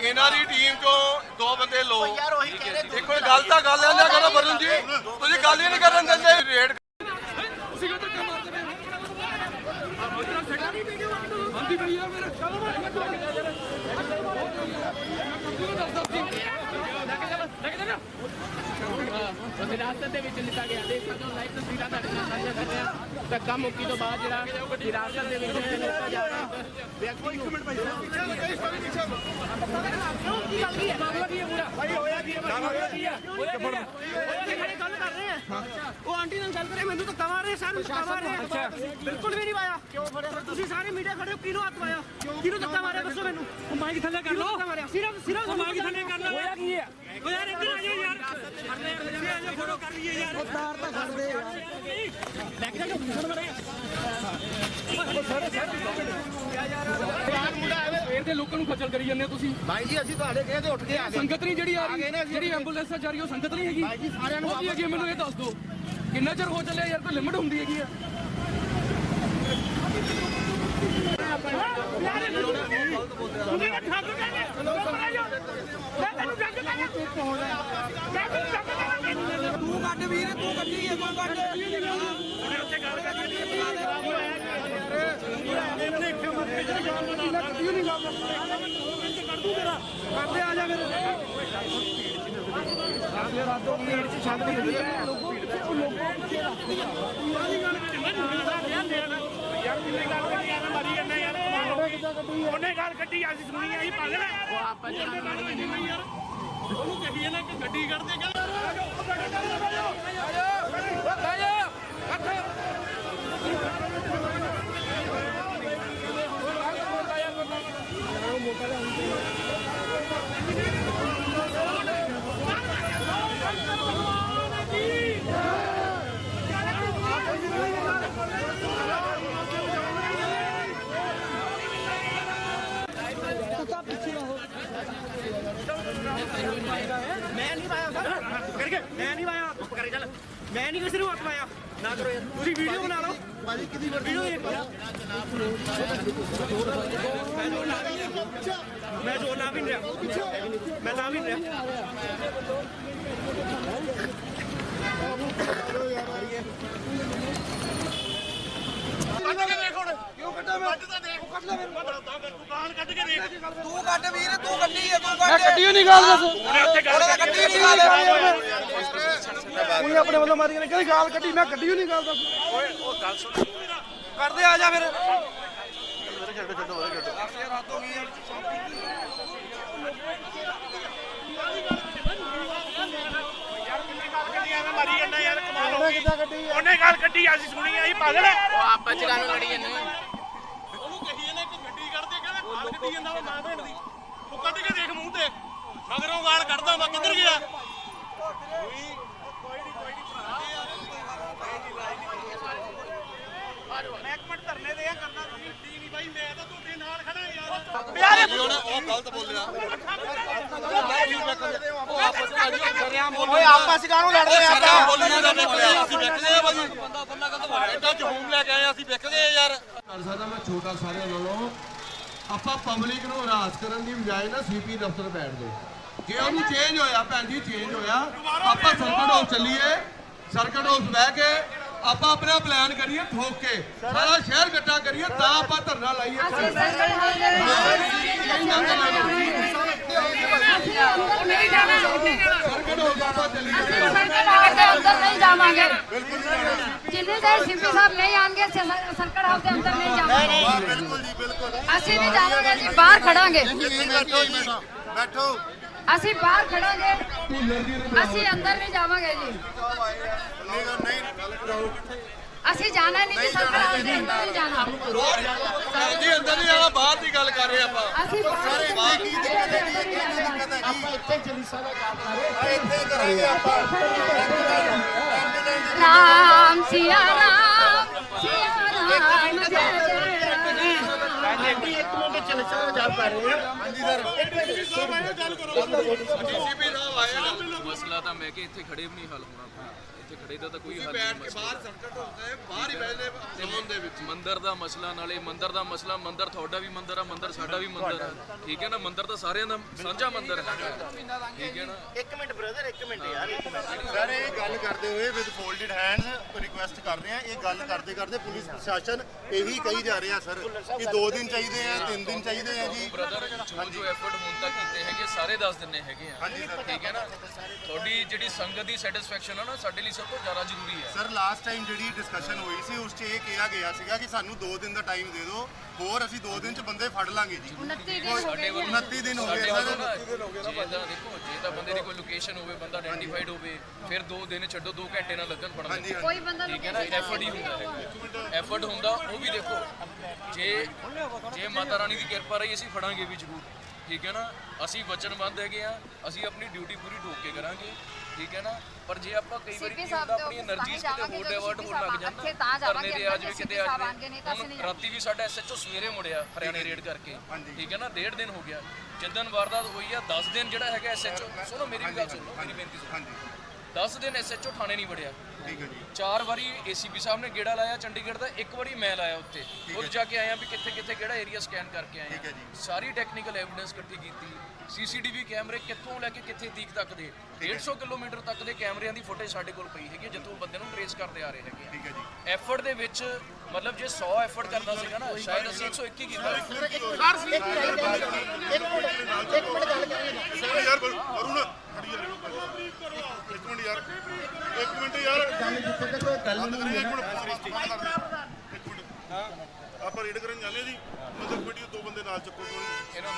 ਇਹਨਾਂ ਦੀ ਟੀਮ ਚੋਂ ਦੋ ਬੰਦੇ ਲੋ ਦੇਖੋ ਗੱਲ ਤਾਂ ਗੱਲ ਲੈਂਦਾ ਕਰੋ ਵਰੁਣ ਜੀ। ਤੁਸੀਂ ਗੱਲ ਹੀ ਨਹੀਂ ਕਰਨ ਦਿੰਦੇ। ਰੇਡ ਆਂਦੀ ਪਈ ਆ। ਮੇਰੇ। ਵਿਰਾਸਤ ਦੇ ਵਿੱਚ ਲਿੱਤਾ ਗਿਆ। ਦੇਖ ਸਕਦੇ ਹੋ ਲਾਈਵ ਤਸਵੀਰਾਂ ਤੁਹਾਡੇ ਨਾਲ ਸਾਂਝਾ ਕਰ ਰਹੇ ਹਾਂ ਧੱਕਾ ਮੁੱਕੀ ਤੋਂ ਬਾਅਦ ਜਿਹੜਾ ਵਿਰਾਸਤ ਦੇ ਵਿੱਚ ਲਿੱਤਾ ਜਾ ਰਿਹਾ ਇੱਕ ਵਿਅਕਤੀ ਨੂੰ ਮਾਮਲਾ ਕੀ ਹੈ ਪੂਰਾ? ਭਾਈ ਹੋਇਆ ਕੀ ਹੈ? ਹੋਇਆ ਕੀ ਹੈ? ਹੋਇਆ ਕੀ ਹੈ? ਖੜੇ ਗੱਲ ਕਰ ਰਹੇ ਆ। ਉਹ ਆਂਟੀ ਨਾਲ ਗੱਲ ਕਰੇ ਮੈਨੂੰ ਤਾਂ ਕਮਾ ਰਹੇ ਸਰ ਧੱਕਾ ਮਾਰ ਰਹੇ। ਬਿਲਕੁਲ ਵੀ ਨਹੀਂ ਪਾਇਆ। ਕਿਉਂ ਫੜਿਆ ਤੁਸੀਂ ਸਾਰੇ ਮੀਡੀਆ ਖੜੇ ਹੋ ਕਿਹਨੂੰ ਹੱਥ ਪਾਇਆ? ਕਿਹਨੂੰ ਧੱਕਾ ਮਾਰਿਆ ਦੱਸੋ ਮੈਨੂੰ। ਉਹ ਮਾਈਕ ਥੱਲੇ ਕਰ ਲੋ ਧੱਕਾ ਮਾਰਿਆ? ਸਿਰਫ ਸਿਰਫ ਮਾਈਕ ਥੱਲੇ ਕਰ ਲੋ ਹੋਇਆ ਕੀ ਹੈ ਉਹ ਯਾਰ ਇੱਧਰ ਆ ਜਾ ਯਾਰ। ਆ ਜਾ ਫੋਟੋ ਕਰ ਲਈਏ ਯਾਰ। ਉਹ ਤਾਰ ਤਾਂ ਖੜਦੇ ਆ। ਲੈ ਕੇ ਜਾ ਫੋਨ ਮਾਰੇ ਸਵੇਰ ਦੇ ਲੋਕਾਂ ਨੂੰ ਖੱਜਲ ਕਰੀ ਜਾਂਦੇ ਹੋ ਤੁਸੀਂ? ਭਾਈ ਜੀ ਅਸੀਂ ਤੁਹਾਡੇ ਕਹੇ ਤੇ ਉੱਠ ਕੇ ਆ ਸੰਗਤ ਨਹੀਂ ਜਿਹੜੀ ਆ ਰਹੀ ਜਿਹੜੀ ਐਂਬੂਲੈਂਸ ਆ ਜਾ ਰਹੀ ਉਹ ਸੰਗਤ ਨਹੀਂ ਹੈਗੀ? ਭਾਈ ਜੀ ਸਾਰਿਆਂ ਨੂੰ ਹੈਗੀ ਹੈ? ਮੈਨੂੰ ਇਹ ਦੱਸ ਦਿਓ। ਕਿੰਨਾ ਚਿਰ ਹੋ ਚੱਲਿਆ ਯਾਰ ਕੋਈ ਲਿਮਟ ਹੁੰਦੀ ਹੈਗੀ ਆ? ਤੂੰ ਕੱਢ ਵੀਰ ਤੂੰ ਕੱਢੀ ਹੈ। ਕੋਈ ਕੱਢ ਉੱਥੇ ਗੱਲ ਕਰ ਤੂੰ ਮੇਰਾ ਕਰਦੇ ਆ ਜਾ ਫਿਰ ਉਹਨੇ ਗੱਲ ਕੱਢੀ ਅੱਜ ਸੁਣੀ ਆਈ ਪਾਗਲ ਉਹ ਆਪਾਂ ਉਹਨੂੰ ਕਹੀਏ ਨਾ ਕਿ ਗੱਡੀ ਕੱਢ ਦੇ। ਮੈਂ ਨਹੀਂ ਪਾਇਆ ਸਰ। ਕਰਕੇ। ਮੈਂ ਨਹੀਂ ਪਾਇਆ ਕਰੇ ਚੱਲ। ਮੈਂ ਨਹੀਂ ਕਿਸੇ ਨੂੰ ਹੱਥ ਪਾਇਆ। ਨਾ ਕਰੋ ਯਾਰ ਤੁਸੀਂ ਵੀਡੀਓ ਬਣਾ ਲਓ। ਭਾਜੀ ਕਿੰਨੀ ਵੀਡੀਓ ਦੇਖ ਲਓ। ਮੈਂ ਜੋ ਨਾ ਵੀ ਰਿਹਾ। ਮੈਂ ਨਾ ਵੀ ਨਹੀਂ ਰਿਹਾ। ਕੱਢ ਕੇ ਦੇਖ ਹੁਣ। ਕਿਉਂ ਕੱਢਾ ਮੈਂ? ਕੱਢ ਤਾਂ ਦੇਖ। ਕੱਢ ਲੈ ਫਿਰ। ਦੁਕਾਨ ਕੱਢ ਕੇ ਦੇਖ। ਤੂੰ ਕੱਢ ਵੀਰ ਤੂੰ ਕੱਢੀ ਹੈ ਤੂੰ ਕੱਢ। ਮੈਂ ਕੱਢੀ ਨਹੀਂ ਗੱਲ ਦੱਸ। ਉਹਨੇ ਉੱਥੇ ਗੱਲ ਕੱਢੀ ਨਹੀਂ ਗੱਲ। ਕੋਈ ਆਪਣੇ ਵੱਲੋਂ ਮਾਰੀ ਨੇ ਕਹਿੰਦੀ ਗਾਲ ਕੱਢੀ? ਮੈਂ ਕੱਢੀ ਨਹੀਂ ਗੱਲ ਦੱਸ। ਓਏ ਉਹ ਗੱਲ ਸੁਣ। ਕਰਦੇ ਆ ਜਾ ਫਿਰ। ਮਾਰੀ ਜਾਂਦਾ ਯਾਰ ਕਮਾਲ ਹੋ ਗਈ। ਉਹਨੇ ਕੱਢੀ ਅੱਜ ਸੁਣੀ ਆਈ ਪਾਗਲ ਉਹ ਆਪਾਂ ਚ ਗੱਲ ਲੜੀ ਜਾਂਦੇ ਉਹਨੂੰ ਕਹੀਏ ਨਾ ਕਿ ਗੱਡੀ ਕੱਢ ਦੇ ਕਹਿੰਦਾ ਗਾਲ ਕੱਢੀ ਜਾਂਦਾ ਵਾ ਮਾਂ ਭੈਣ ਦੀ। ਤੂੰ ਕੱਢ ਕੇ ਦੇਖ ਮੂੰਹ ਤੇ। ਮਗਰੋਂ ਗਾਲ ਕੱਢਦਾ ਵਾ ਕਿੱਧਰ ਗਿਆ? ਮੈਂ ਇੱਕ ਮਿੰਟ ਧਰਨੇ ਦੇ ਆ ਕਰਨਾ ਤੁਸੀਂ। ਟੀ ਨਹੀਂ ਬਾਈ ਮੈਂ ਤਾਂ ਤੁਹਾਡੇ ਨਾਲ ਖੜਾ ਯਾਰ ਯਾਰ ਉਹ ਗਲਤ ਬੋਲਿਆ। ਓਏ ਆਪਸ ਕਾਹਨੂੰ ਲੜਦੇ ਆ ਸਾਰਾ ਬੋਲੀਆਂ ਦਾ ਨਿਕਲਿਆ ਅਸੀਂ ਵਿਕਦੇ ਆ ਬਾਜੀ ਬੰਦਾ ਬੰਦਾ ਕਦੋਂ ਐਡਾ ਜਹੂਮ ਲੈ ਕੇ ਆਏ ਅਸੀਂ ਵਿਕਦੇ ਆ ਯਾਰ। ਕਰ ਸਕਦਾ ਮੈਂ ਛੋਟਾ ਸਾਰਿਆਂ ਨਾਲੋਂ ਆਪਾਂ ਪਬਲਿਕ ਨੂੰ ਹਰਾਸ ਕਰਨ ਦੀ ਬਜਾਏ ਨਾ ਸੀਪੀ ਦਫ਼ਤਰ ਬੈਠ ਦੇ ਜੇ ਉਹਨੂੰ ਚੇਂਜ ਹੋਇਆ ਭੈਣ ਜੀ ਚੇਂਜ ਹੋਇਆ ਆਪਾਂ ਸਰਕਟ ਹਾਊਸ ਚੱਲੀਏ ਸਰਕਟ ਹਾਊਸ ਬਹਿ ਕੇ ਆਪਾਂ ਆਪਣਾ ਪਲਾਨ ਕਰੀਏ ਠੋਕ ਕੇ ਸਾਰਾ ਸ਼ਹਿਰ ਇਕੱਠਾ ਕਰੀਏ ਤਾਂ ਆਪਾਂ ਧਰਨਾ ਲਾਈਏ ਅਸੀਂ ਸਰਕਲ ਹਾਲ ਦੇ ਨਹੀਂ ਜਾਣਾ ਸਰਕਟ ਹਾਊਸ ਆਪਾਂ ਚੱਲੀਏ ਸਰਕਲ ਹਾਲ ਦੇ ਅੰਦਰ ਨਹੀਂ ਜਾਵਾਂਗੇ ਜਿੰਨੇ ਦੇਰ ਸੀਪੀ ਸਾਹਿਬ ਨਹੀਂ ਆਣਗੇ ਸਰਕਲ ਹਾਲ ਦੇ ਅੰਦਰ ਨਹੀਂ ਜਾਵਾਂਗੇ ਬਿਲਕੁਲ ਜੀ ਬਿਲਕੁਲ ਅਸੀਂ ਨਹੀਂ ਜਾਵਾਂਗੇ ਜੀ ਬਾਹਰ ਖੜਾਂਗੇ ਬੈਠੋ ਜੀ ਬੈਠੋ ਅਸੀਂ ਬਾਹਰ ਖੜਾਂਗੇ ਅਸੀਂ ਅੰਦਰ ਨਹੀਂ ਜਾਵਾਂਗੇ ਜੀ ਅਸੀਂ ਜਾਣਾ ਨਹੀਂ ਜੀ ਸਰਕਲ ਹਾਲ ਦੇ ਅੰਦਰ ਨਹੀਂ ਜਾਣਾ। ਜੀ ਅੰਦਰ ਨਹੀਂ ਆਣਾ ਬਾਹਰ ਦੀ ਗੱਲ ਕਰ ਰਹੇ ਆਪਾਂ। ਅਸੀਂ ਬਾਹਰ ਕੀ ਦਿੱਕਤ ਹੈ ਜੀ ਕੀ ਦਿੱਕਤ ਹੈ ਜੀ। ਆਪਾਂ ਇੱਥੇ ਜਲੀਸਾ ਦਾ ਕੰਮ ਕਰ ਰਹੇ ਹਾਂ। ਇੱਥੇ ਕਰਾਂਗੇ ਆਪਾਂ। ਰਾਮ ਸਿਆ ਰਾਮ ਸਿਆ ਰਾਮ ਜੈ ਜੈ ਮਸਲਾ ਤਾਂ ਮੈਂ ਕਿ ਇੱਥੇ ਖੜੇ ਵੀ ਨਹੀਂ ਹੱਲ ਹੋਣਾ ਆਪਣਾ। ਇੱਥੇ ਖੜੇ ਦਾ ਤਾਂ ਕੋਈ ਹੱਲ ਬੈਠ ਨਹੀਂ ਕੇ ਮਸਲਾ ਬਾਹਰ ਸਰਕਟ ਹੁੰਦਾ ਹੈ ਬਾਹਰ ਹੀ ਬੈਠਦੇ ਜ਼ਮਨ ਦੇ ਵਿੱਚ। ਮੰਦਰ ਦਾ ਮਸਲਾ ਨਾਲੇ ਮੰਦਰ ਦਾ ਮਸਲਾ ਮੰਦਰ ਤੁਹਾਡਾ ਵੀ ਮੰਦਰ ਆ ਮੰਦਰ ਸਾਡਾ ਵੀ ਮੰਦਰ ਆ। ਠੀਕ ਹੈ ਨਾ ਮੰਦਰ ਤਾਂ ਸਾਰਿਆਂ ਦਾ ਸਾਂਝਾ ਮੰਦਰ ਹੈ ਠੀਕ ਹੈ ਨਾ? ਇੱਕ ਮਿੰਟ ਬ੍ਰਦਰ ਇੱਕ ਮਿੰਟ ਯਾਰ ਇੱਕ ਮਿੰਟ। ਸਰ ਇਹ ਗੱਲ ਕਰਦੇ ਹੋਏ ਵਿਦ ਫੋਲਡਡ ਹੈਂਡਸ ਰਿਕੁਐਸਟ ਕਰ ਰਹੇ ਆ। ਇਹ ਗੱਲ ਕਰਦੇ ਕਰਦੇ ਪੁਲਿਸ ਪ੍ਰਸ਼ਾਸਨ ਇਹੀ ਕਹੀ ਜਾ ਰਿਹਾ ਸਰ ਕਿ 2 ਦਿਨ ਚਾਹੀਦੇ ਆ 3 ਦਿਨ ਚਾਹੀਦੇ ਆ ਜੀ। ਬ੍ਰਦਰ ਜੋ ਜੋ ਐਫਰਟ ਹੁਣ ਤੱਕ ਕੀਤੇ ਹੈਗੇ ਸਾਰੇ ਦੱਸ ਦਿੰਨੇ ਹੈਗੇ ਆ। ਠੀਕ ਹੈ ਨਾ? ਤੁਹਾਡੀ ਜਿਹੜੀ ਸੰਗਤ ਦੀ ਸੈਟੀਸਫੈਕਸ਼ਨ ਆ ਨਾ ਸਾਡੇ ਲਈ ਸਭ ਤੋਂ ਜ਼ਿਆਦਾ ਜ਼ਰੂਰੀ ਹੈ। ਸਰ ਲਾਸਟ ਟਾਈਮ ਜਿਹੜੀ ਡਿਸਕਸ਼ਨ ਹੋਈ ਸੀ ਉਸ 'ਚ ਇਹ ਕਿਹਾ ਗਿਆ ਸੀਗਾ ਕਿ ਸਾਨੂੰ 2 ਦਿਨ ਦਾ ਟਾਈਮ ਦੇ ਦਿਓ। ਹੋਰ ਅਸੀਂ 2 ਦਿਨ 'ਚ ਬੰਦੇ ਫੜ ਲਾਂਗੇ ਜੀ। 29 ਦਿਨ ਹੋ ਗਏ 29 ਦਿਨ ਹੋ ਗਏ ਸਰ। ਜੇ ਤਾਂ ਦੇਖੋ ਜੇ ਤਾਂ ਬੰਦੇ ਦੀ ਕੋਈ ਲੋਕੇਸ਼ਨ ਹੋਵੇ ਬੰਦਾ ਆਇਡੈਂਟੀਫਾਈਡ ਹੋਵੇ ਫਿਰ 2 ਦਿਨ ਛੱਡੋ 2 ਘੰਟੇ ਨਾਲ ਲੱਗਣ ਪੜਨ ਦੇ। ਕੋਈ ਬੰਦਾ ਠੀਕ ਹੈ ਨਾ? ਐਫਰਟ ਹੀ ਹੁੰਦਾ। ਹੈ ਐਫਰਟ ਹੁੰਦਾ ਉਹ ਵੀ ਦੇਖੋ ਜੇ ਜੇ ਮਾਤਾ ਰਾਣੀ ਦੀ ਕਿਰਪਾ ਰਹੀ ਅਸੀਂ ਫੜਾਂਗੇ ਵੀ ਜ਼ਰੂਰ। ਠੀਕ ਹੈ ਨਾ? ਅਸੀਂ ਵਚਨਬੱਧ ਹੈਗੇ ਆ ਅਸੀਂ ਆਪਣੀ ਡਿਊਟੀ ਪੂਰੀ ਠੋਕ ਕੇ ਕਰਾਂਗੇ। ਠੀਕ ਹੈ ਨਾ? ਪਰ ਜੇ ਆਪਾਂ ਕਈ ਵਾਰੀ ਕੀ ਹੁੰਦਾ ਆਪਣੀ એનર્ਜੀ ਕਿਤੇ ਹੋਰ ਡਾਇਵਰਟ ਹੋਣ ਲੱਗ ਜਾਂਦਾ ਇੱਥੇ ਤਾਂ ਅੱਜ ਵੀ ਕਿਤੇ ਅੱਜ ਰਾਤੀ ਵੀ ਸਾਡਾ ਐਸਐਚਓ ਸਵੇਰੇ ਮੁੜਿਆ ਹਰਿਆਣੇ ਰੇਡ ਕਰਕੇ। ਠੀਕ ਹੈ ਨਾ? ਡੇਢ ਦਿਨ ਹੋ ਗਿਆ। ਜਿੱਦਨ ਵਾਰਦਾਤ ਹੋਈ ਆ 10 ਦਿਨ ਜਿਹੜਾ ਹੈਗਾ ਐਸਐਚਓ ਸੁਣੋ ਮੇਰੀ ਗੱਲ ਸੁਣੋ ਮੇਰੀ ਬੇਨਤੀ ਸੁਣੋ। ਹਾਂਜੀ। 10 ਦਿਨ ਐਸਐਚਓ ਥਾਣੇ ਨਹੀਂ ਵੜਿਆ। ਠੀਕ ਹੈ ਜੀ। ਚਾਰ ਵਾਰੀ ਏਸੀਪੀ ਸਾਹਿਬ ਨੇ ਗੇੜਾ ਲਾਇਆ ਚੰਡੀਗੜ੍ਹ ਦਾ ਇੱਕ ਵਾਰੀ ਮੈਂ ਲਾਇਆ ਉੱਤੇ। ਉਹ ਜਾ। ਕੇ ਆਇਆ ਵੀ ਕਿੱਥੇ ਕਿੱਥੇ ਕਿਹੜਾ ਏਰੀਆ ਸਕੈਨ ਕਰਕੇ ਆਇਆ। ਸਾਰੀ ਟੈਕਨੀਕਲ ਐਵੀਡੈਂਸ ਇਕੱਠੀ ਕੀਤੀ। ਸੀਸੀਟੀਵੀ ਕੈਮਰੇ ਕਿੱਥੋਂ ਲੈ ਕੇ ਕਿੱਥੇ ਤੀਕ ਤੱਕ ਦੇ? 150 ਕਿਲੋਮੀਟਰ ਤੱਕ ਦੇ ਕੈਮਰਿਆਂ ਦੀ ਫੁਟੇਜ ਸਾਡੇ ਕੋਲ ਪਈ ਹੈਗੀ ਹੈ, ਜਿੱਥੋਂ ਬੰਦੇ ਨੂੰ ਟ੍ਰੇਸ ਕਰਦੇ ਆ ਰਹੇ ਹੈਗੇ ਠੀਕ ਹੈ ਜੀ। ਐਫਰਟ ਦੇ ਵਿੱਚ ਮਤਲਬ ਜੇ 100 ਐਫਰਟ ਕਰਨਾ ਸੀਗਾ ਨਾ ਸ਼ਾਇਦ ਅਸੀਂ 101 ਹੀ ਕੀਤਾ। ਇੱਕ ਮਿੰਟ ਯਾਰ ਬੋਲ ਅਰੁਣ ਖੜੀ ਯਾਰ ਇੱਕ ਮਿੰਟ ਯਾਰ ਇੱਕ ਮਿੰਟ ਯਾਰ। ਗੱਲ ਜਿੱਥੇ ਤੱਕ ਗੱਲ ਨਹੀਂ ਇੱਕ ਮਿੰਟ ਇੱਕ ਮਿੰਟ। ਆਪਾਂ ਰੇਡ ਕਰਨ ਜਾਂਦੇ ਜੀ। ਮਤਲਬ ਵੀਡੀਓ ਦੋ ਬੰਦੇ ਨਾਲ ਚੱਕੋ ਕੋਈ। ਇਹਨੂੰ।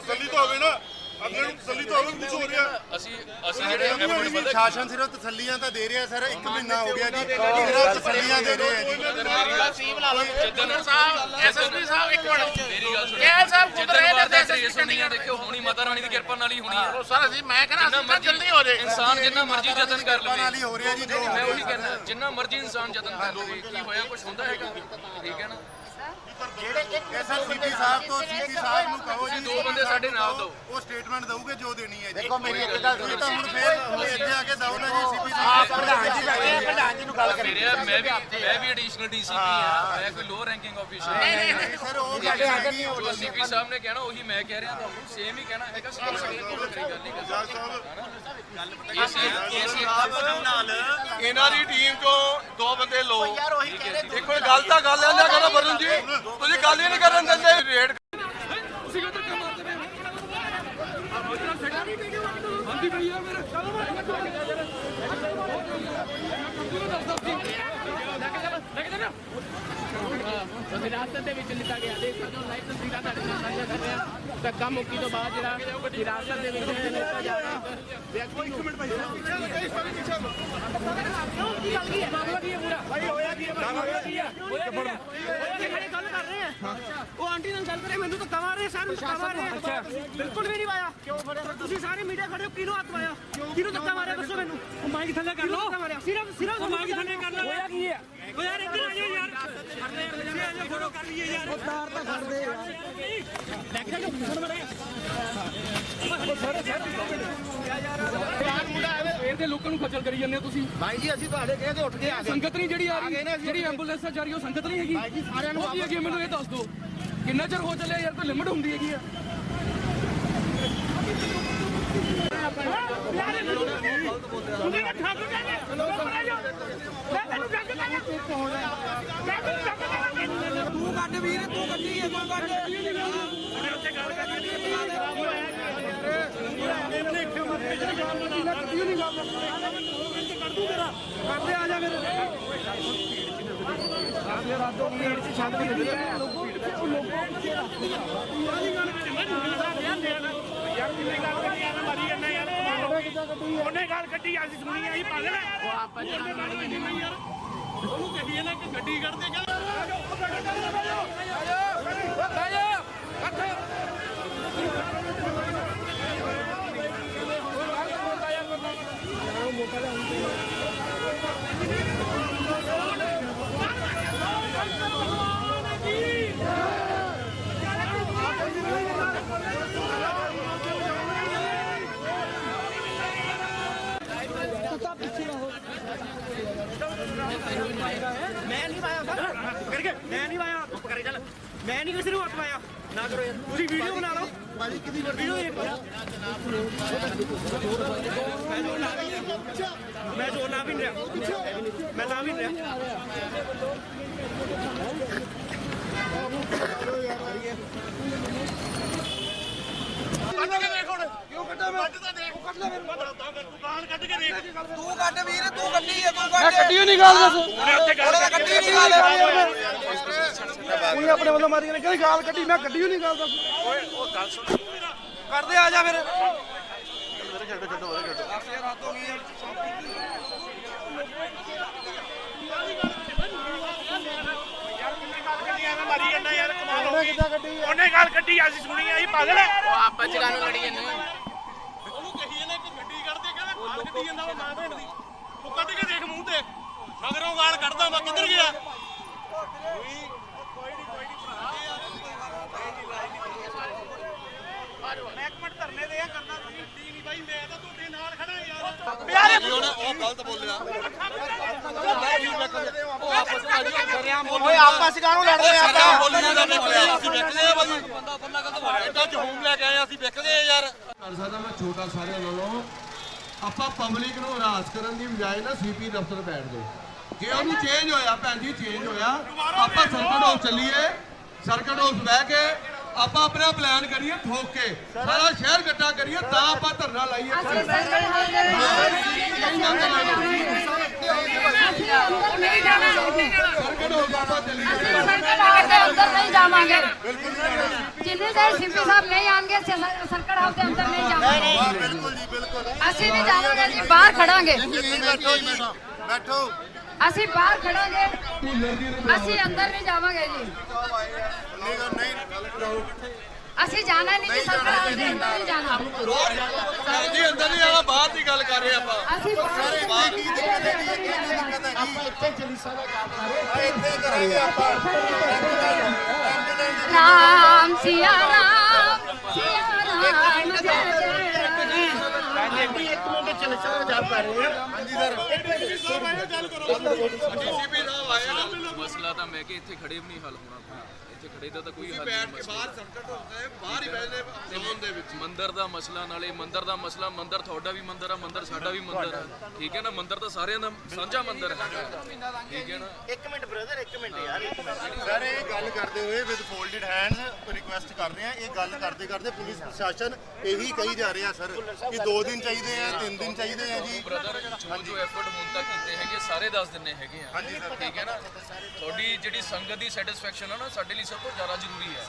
ਤਸੱਲੀ ਤਾਂ ਹੋਵੇ ਨਾ। ਅੱਗੇ ਨੂੰ ਤਸੱਲੀ ਤਾਂ ਹੋਵੇ ਕੁਝ ਹੋ ਰਿਹਾ। ਅਸੀਂ ਅਸੀਂ ਜਿਹੜੇ ਐਫਰਟ ਪਤਾ ਸ਼ਾਸਨ ਸਿਰਫ ਤਸੱਲੀਆਂ ਤਾਂ ਦੇ ਰਿਹਾ ਸਰ ਇੱਕ ਮਹੀਨਾ ਹੋ ਗਿਆ ਜੀ। ਸਿਰਫ ਤਸੱਲੀਆਂ ਦੇ ਰਹੇ ਆ ਜੀ। ਮੇਰੀ ਗੱਲ ਸੀ ਬਣਾ ਲਓ ਜਿੱਦਨ ਸਾਹਿਬ ਐਸਐਸਪੀ ਸਾਹਿਬ ਇੱਕ ਮਿੰਟ। ਮੇਰੀ ਗੱਲ ਸੁਣੋ। ਇਹ ਸਾਹਿਬ ਖੁਦ ਰਹੇ ਜਿੱਦਨ ਨੇ ਵਾਰਦਾਤ ਰੇਸ ਹੋਣੀ ਆ ਦੇਖਿਓ ਹੋਣੀ ਮਾਤਾ ਰਾਣੀ ਦੀ ਕਿਰਪਾ ਨਾਲ ਹੀ ਹੋਣੀ ਆ। ਸਰ ਅਸੀਂ ਮੈਂ ਕਹਿੰਦਾ ਜਿੰਨਾ ਅਸੀਂ ਤਾਂ ਮਰਜ਼ੀ ਜਲਦੀ ਹੋ ਜੇ ਇਨਸਾਨ ਜਿੰਨਾ ਮਰਜ਼ੀ ਯਤਨ ਕਰ ਨਾਲ ਲਵੇ। ਹੀ ਹੋ ਰਿਹਾ ਜੀ ਜੋ ਮੈਂ ਉਹੀ ਕਹਿੰਦਾ ਜਿੰਨਾ ਮਰਜ਼ੀ ਇਨਸਾਨ ਯਤਨ ਕਰ ਲਵੇ ਕੀ ਹੋਇਆ ਕੁਝ ਹੁੰਦਾ ਹੈਗਾ? ਠੀਕ ਹੈ ਨਾ? ਸਰ ਸੀਪੀ ਸਾਹਿਬ ਤੋਂ ਸੀਪੀ ਸਾਹਿਬ ਨੂੰ ਕਹੋ ਜੀ ਦੋ ਬੰਦੇ ਸਾਡੇ ਨਾਲ ਦਿਓ। ਉਹ ਸਟੇਟਮੈਂਟ ਦਊਗੇ ਜੋ ਦੇਣੀ ਹੈ ਜੀ। ਦੇਖੋ ਮੇਰੀ ਇੱਕ ਗੱਲ ਸੁਣੀ ਤਾਂ ਹੁਣ ਫੇਰ ਹੁਣ ਇੱਥੇ ਆ ਕੇ ਦਓ ਨਾ ਜੀ ਸੀਪੀ ਸਾਹਿਬ ਪ੍ਰਧਾਨ ਜੀ ਪ੍ਰਧਾਨ ਜੀ ਨੂੰ ਗੱਲ ਮੇਰੇ ਮੈਂ ਵੀ ਮੈਂ ਵੀ ਐਡੀਸ਼ਨਲ ਡੀਸੀਪੀ ਆ। ਮੈਂ ਕੋਈ ਲੋ ਰੈਂਕਿੰਗ ਆਫੀਸਰ ਨਹੀਂ ਸਰ ਉਹ ਗੱਲ ਹੈਗੀ ਜੋ ਸੀਪੀ ਸਾਹਿਬ ਨੇ ਕਹਿਣਾ ਉਹੀ ਮੈਂ ਕਹਿ ਰਿਹਾ ਤੁਹਾਨੂੰ। ਸੇਮ ਹੀ ਕਹਿਣਾ ਹੈਗਾ ਸੇਮ ਕੋਈ ਗੱਲ ਨਹੀਂ ਕਰ ਜੱਜ ਸਾਹਿਬ ਏਸੀ ਏਸੀ ਇਹਨਾਂ ਦੀ ਟੀਮ ਚੋਂ ਦੋ ਬੰਦੇ ਲੋ ਦੇਖੋ ਇਹ ਗੱਲ ਤਾਂ ਗੱਲ ਐਂਦਾ ਕਰੋ ਵਰੁਣ ਜੀ? ਤੁਸੀਂ ਗੱਲ ਹੀ ਨਹੀਂ ਕਰਨ ਦਿੰਦੇ। ਰੇਡ ਤੁਸੀਂ ਕਿੱਧਰ ਕੰਮ ਕਰਦੇ ਪਏ ਹਾਂਜੀ ਭਈਆ ਮੇਰੇ ਵਿਰਾਸਤ ਦੇ ਵਿੱਚ ਲਿੱਤਾ ਗਿਆ। ਦੇਖ ਸਕਦੇ ਹੋ ਲਾਈਵ ਤਸਵੀਰਾਂ ਤੁਹਾਡੇ ਨਾਲ ਸਾਂਝਾ ਕਰ ਰਹੇ ਹਾਂ। ਧੱਕਾ ਮੁੱਕੀ ਤੋਂ ਬਾਅਦ ਜਿਹੜਾ ਵਿਰਾਸਤ ਦੇ ਵਿੱਚ ਲਿੱਤਾ ਜਾ ਰਿਹਾ ਇੱਕ ਵਿਅਕਤੀ ਨੂੰ ਮਿੰਟ ਭਾਈ ਖੜੇ ਗੱਲ ਕਰ ਰਹੇ ਆ ਉਹ ਆਂਟੀ ਨਾਲ ਗੱਲ ਕਰ ਮੈਨੂੰ ਤਾਂ ਕਮਾ ਰਹੇ ਸਾਰੇ ਧੱਕਾ ਮਾਰ ਰਹੇ। ਬਿਲਕੁਲ ਵੀ ਨਹੀਂ ਪਾਇਆ ਕਿਉਂ ਫੜਿਆ? ਤੁਸੀਂ ਸਾਰੇ ਮੀਡੀਆ ਖੜੇ ਹੋ ਕਿਹਨੂੰ ਹੱਥ ਪਾਇਆ ਕਿਹਨੂੰ ਧੱਕਾ ਮਾਰਿਆ? ਦੱਸੋ ਮੈਨੂੰ। ਉਹ ਮਾਈਕ ਥੱਲੇ ਕਰ ਲਓ। ਸਿਰਫ ਸਿਰਫ ਮਾਈਕ ਥੱਲੇ ਕਰ ਲਓ। ਹੋਇਆ ਕੀ ਹੈ? ਉਹ ਯਾਰ ਇੱਧਰ ਆ ਜਾਓ ਯਾਰ। ਕਰਦੇ ਆ ਜਾ ਫੋਟੋ ਕਰ ਲਈਏ ਯਾਰ। ਉਹ ਤਾਰ ਤਾਂ ਖੜਦੇ ਯਾਰ ਲੈ ਕੇ ਜਾਓ ਫੋਨ ਮਾਰਿਆ ਫੇਰ ਦੇ ਲੋਕਾਂ ਨੂੰ ਖੱਜਲ ਕਰੀ ਜਾਂਦੇ ਹੋ ਤੁਸੀਂ। ਭਾਈ ਜੀ ਅਸੀਂ ਤੁਹਾਡੇ ਕਹੇ ਤੇ ਉੱਠ ਕੇ ਆ ਸੰਗਤ ਨਹੀਂ ਜਿਹੜੀ ਆ ਰਹੀ ਜਿਹੜੀ ਐਂਬੂਲੈਂਸ ਆ ਜਾ ਰਹੀ ਉਹ ਸੰਗਤ ਨਹੀਂ ਹੈਗੀ। ਭਾਈ ਜੀ ਸਾਰਿਆਂ ਨੂੰ ਹੈਗੀ ਹੈ? ਮੈਨੂੰ ਇਹ ਦੱਸ ਦਿਓ। ਕਿੰਨਾ ਚਿਰ ਹੋ ਚੱਲਿਆ ਯਾਰ ਕੋਈ ਲਿਮਟ ਹੁੰਦੀ ਹੈਗੀ ਆ? ਤੂੰ ਕੱਢ ਵੀਰ ਤੂੰ ਕੱਢੀ ਹੈ ਤੂੰ ਕੱਢ ਕਰਦੇ ਆ ਜਾ ਫਿਰ ਉਹਨੇ ਗੱਲ ਕੱਢੀ ਅੱਜ ਸੁਣੀ ਆਈ ਪਾਗਲ ਹੈ ਉਹ ਆਪਾਂ ਜਿਹੜਾ ਉਹਨੂੰ ਕਹੀਏ ਨਾ ਕਿ ਗੱਡੀ ਕੱਢ ਦੇ ਕਹਿੰਦਾ ਮੈਂ ਨਹੀਂ ਪਾਇਆ ਸਰ ਕਰਕੇ ਮੈਂ ਨਹੀਂ ਪਾਇਆ ਚੁੱਪ ਕਰੇ ਚੱਲ ਮੈਂ ਨਹੀਂ ਕਿਸੇ ਨੂੰ ਹੱਥ ਪਾਇਆ ਨਾ ਕਰੋ ਯਾਰ ਤੁਸੀਂ ਵੀਡੀਓ ਬਣਾ ਲਓ। ਬਾਜੀ ਕਿਦੀ ਵੀਡੀਓ ਦੇਖੋ ਮੈਂ ਜੋ ਲਾ ਵੀ ਨਹੀਂ ਰਿਹਾ। ਮੈਂ ਲਾ ਵੀ ਨਹੀਂ ਰਿਹਾ। ਕੱਢ ਕੇ ਦੇਖ ਹੁਣ। ਕਿਉਂ ਕੱਢਾ ਮੈਂ? ਕੱਢ ਤਾਂ ਦੇਖ। ਕੱਢ ਲੈ ਫਿਰ ਦੁਕਾਨ ਕੱਢ ਕੇ ਦੇਖ। ਤੂੰ ਕੱਢ ਵੀਰ ਤੂੰ ਕੱਢੀ ਹੈ ਤੂੰ ਕੱਢ। ਮੈਂ ਕੱਢੀ ਨਹੀਂ ਗੱਲ ਦੱਸ। ਉਹਨੇ ਉੱਥੇ ਗੱਲ ਕੱਢੀ ਨਹੀਂ ਗੱਲ। ਉਹਨੇ ਆਪਣੇ ਵੱਲੋਂ ਮਾਰੀ ਨੇ ਕਹਿੰਦੀ ਗਾਲ ਕੱਢੀ ਮੈਂ ਕੱਢੀ ਨਹੀਂ ਗੱਲ ਦੱਸ। ਕਰਦੇ ਆ ਜਾ ਫਿਰ। ਮਾਰੀ ਜਾਂਦਾ ਯਾਰ ਕਮਾਲ ਹੋ ਗਈ। ਉਹਨੇ ਗੱਲ ਕੱਢੀ ਅੱਜ ਸੁਣੀ ਆਈ ਪਾਗਲ ਹੈ ਉਹ ਆਪਾਂ ਚ ਗੱਲ ਲੜੀ ਜਾਂਦੇ ਆ ਉਹਨੂੰ ਕਹੀਏ ਨਾ ਕਿ ਗੱਡੀ ਕੱਢ ਦੇ ਕਹਿੰਦਾ ਗਾਲ ਕੱਢੀ ਜਾਂਦਾ ਉਹ ਮਾਂ ਭੈਣ ਦੀ। ਉਹ ਕੱਢ ਕੇ ਦੇਖ ਮੂੰਹ ਤੇ। ਮਗਰੋਂ ਗਾਲ ਕੱਢਦਾ ਮੈਂ ਕਿੱਧਰ ਗਿਆ? ਮੈਂ ਇੱਕ ਮਿੰਟ ਧਰਨੇ ਦੇ ਆ ਕਰਨਾ ਤੁਸੀਂ ਡੀ ਨਹੀਂ ਬਾਈ ਮੈਂ ਤਾਂ ਤੁਹਾਡੇ ਨਾਲ ਖੜਾ ਯਾਰ। ਪਿਆਰੇ ਉਹ ਗਲਤ ਬੋਲਿਆ। ਓਏ ਆਪਸ ਕਾਹਨੂੰ ਲੜਦੇ ਆ ਸਾਡਾ ਬੋਲੀਆਂ ਦਾ ਨਿਕਲਿਆ ਅਸੀਂ ਵਿਕਦੇ ਆ ਬਾਜੀ ਬੰਦਾ ਬੰਦਾ ਕਦੋਂ ਐਡਾ ਜਹੂਮ ਲੈ ਕੇ ਆਏ ਅਸੀਂ ਵਿਕਦੇ ਆ ਯਾਰ। ਕਰ ਸਕਦਾ ਮੈਂ ਛੋਟਾ ਸਾਰਿਆਂ ਨਾਲੋਂ ਆਪਾਂ ਪਬਲਿਕ ਨੂੰ ਹਰਾਸ ਕਰਨ ਦੀ ਬਜਾਏ ਨਾ ਸੀਪੀ ਦਫ਼ਤਰ ਬੈਠ ਜਾਓ। ਜੇ ਉਹਨੂੰ ਚੇਂਜ ਹੋਇਆ ਭੈਣ ਜੀ ਚੇਂਜ ਹੋਇਆ ਆਪਾਂ ਸਰਕਟ ਹਾਊਸ ਚੱਲੀਏ ਸਰਕਟ ਹਾਊਸ ਬਹਿ ਕੇ ਆਪਾਂ ਆਪਣਾ ਪਲਾਨ ਕਰੀਏ ਠੋਕ ਕੇ। ਸਾਰਾ। ਸ਼ਹਿਰ ਇਕੱਠਾ ਕਰੀਏ ਤਾਂ ਆਪਾਂ ਧਰਨਾ ਲਾਈਏ। ਦੇ ਦੇ ਜਿੰਨੇ ਦੇਰ ਸੀਪੀ ਸਾਹਿਬ ਨਹੀਂ ਆਣਗੇ ਸਰਕਲ ਹਾਊਸ ਦੇ ਅੰਦਰ ਨਹੀਂ ਜਾਵਾਂਗੇ। ਬਿਲਕੁਲ ਜੀ। ਬਿਲਕੁਲ ਅਸੀਂ ਨਹੀਂ ਜਾਵਾਂਗੇ ਜੀ ਬਾਹਰ ਖੜਾਂਗੇ। ਇੱਥੇ ਬੈਠੋ ਜੀ ਬੈਠੋ। ਅਸੀਂ ਬਾਹਰ ਖੜਾਂਗੇ। ਅਸੀਂ ਅੰਦਰ ਨਹੀਂ ਜਾਵਾਂਗੇ ਜੀ। ਅਸੀਂ ਜਾਣਾ ਨਹੀਂ ਜੀ ਹਾਊਸ ਦੇ ਅੰਦਰ ਨਹੀਂ ਜਾਣਾ। ਜੀ ਅੰਦਰ ਨਹੀਂ ਆਣਾ ਬਾਹਰ ਦੀ ਗੱਲ ਕਰ ਰਹੇ ਆਪਾਂ। ਅਸੀਂ ਬਾਹਰ ਕੀ ਦਿੱਕਤ ਹੈ ਜੀ ਕੀ ਦਿੱਕਤ ਹੈ ਜੀ ਇੱਥੇ ਜਲੀਸਾ ਦਾ ਕੰਮ ਕਰਾਂਗੇ ਇੱਥੇ ਕਰਾਂਗੇ ਆਪਾਂ। ਰਾਮ ਸਿਆ ਰਾਮ ਸਿਆ ਰਾਮ ਜੈ ਜੈ ਸਾਰਾ। ਕਰ। ਡੀਸੀਪੀ ਸਾਹਿਬ ਆਏ ਨਾ ਮਸਲਾ ਤਾਂ ਮੈਂ ਕਿ ਇੱਥੇ ਖੜੇ ਵੀ ਨਹੀਂ ਹੱਲ ਹੋਣਾ ਇੱਥੇ ਖੜੇ ਦਾ ਤਾਂ ਕੋਈ ਹੱਲ ਬੈਠ ਨਹੀਂ ਕੇ ਮਸਲਾ। ਬਾਹਰ ਸਰਕਟ ਹਾਊਸ ਹੈ ਬਾਹਰ ਹੀ ਬੈਠਦੇ ਜ਼ੋਨ ਦੇ ਵਿੱਚ। ਮੰਦਰ ਦਾ ਮਸਲਾ ਨਾਲੇ ਮੰਦਰ ਦਾ ਮਸਲਾ ਮੰਦਰ ਤੁਹਾਡਾ ਵੀ ਮੰਦਰ ਆ ਮੰਦਰ ਸਾਡਾ ਵੀ ਮੰਦਰ ਆ। ਠੀਕ ਹੈ ਨਾ? ਮੰਦਰ ਤਾਂ ਸਾਰਿਆਂ ਦਾ ਸਾਂਝਾ ਮੰਦਰ ਹੈ। ਠੀਕ ਹੈ ਨਾ? ਇੱਕ ਮਿੰਟ ਬ੍ਰਦਰ ਇੱਕ ਮਿੰਟ ਯਾਰ ਸਰ ਇਹ ਗੱਲ ਕਰਦੇ ਹੋਏ ਵਿਦ ਫੋਲਡਡ ਹੈਂਡਸ ਰਿਕੁਐਸਟ ਕਰ ਰਹੇ ਆ ਇਹ ਗੱਲ ਕਰਦੇ ਕਰਦੇ ਪੁਲਿਸ ਪ੍ਰਸ਼ਾਸਨ ਇਹੀ ਕਹੀ ਜਾ ਰਿਹਾ ਸਰ ਕਿ 2 ਦਿਨ ਚਾਹੀਦੇ ਆ 3 ਦਿਨ ਚਾਹੀਦੇ ਆ ਜੀ। ਬ੍ਰਦਰ ਜੋ ਜੋ ਐਫਰਟ ਹੁਣ ਤੱਕ ਕੀਤੇ ਹੈਗੇ ਸਾਰੇ ਦੱਸ ਦਿੰਨੇ ਹੈਗੇ ਆ। ਠੀਕ ਹੈ ਨਾ? ਤੁਹਾਡੀ ਜਿਹੜੀ ਸੰਗਤ ਦੀ ਸੈਟੀਸਫੈਕਸ਼ਨ ਆ ਨਾ ਸਾਡੇ ਲਈ ਸਭ ਤੋਂ ਜ਼ਿਆਦਾ ਜ਼ਰੂਰੀ ਹੈ।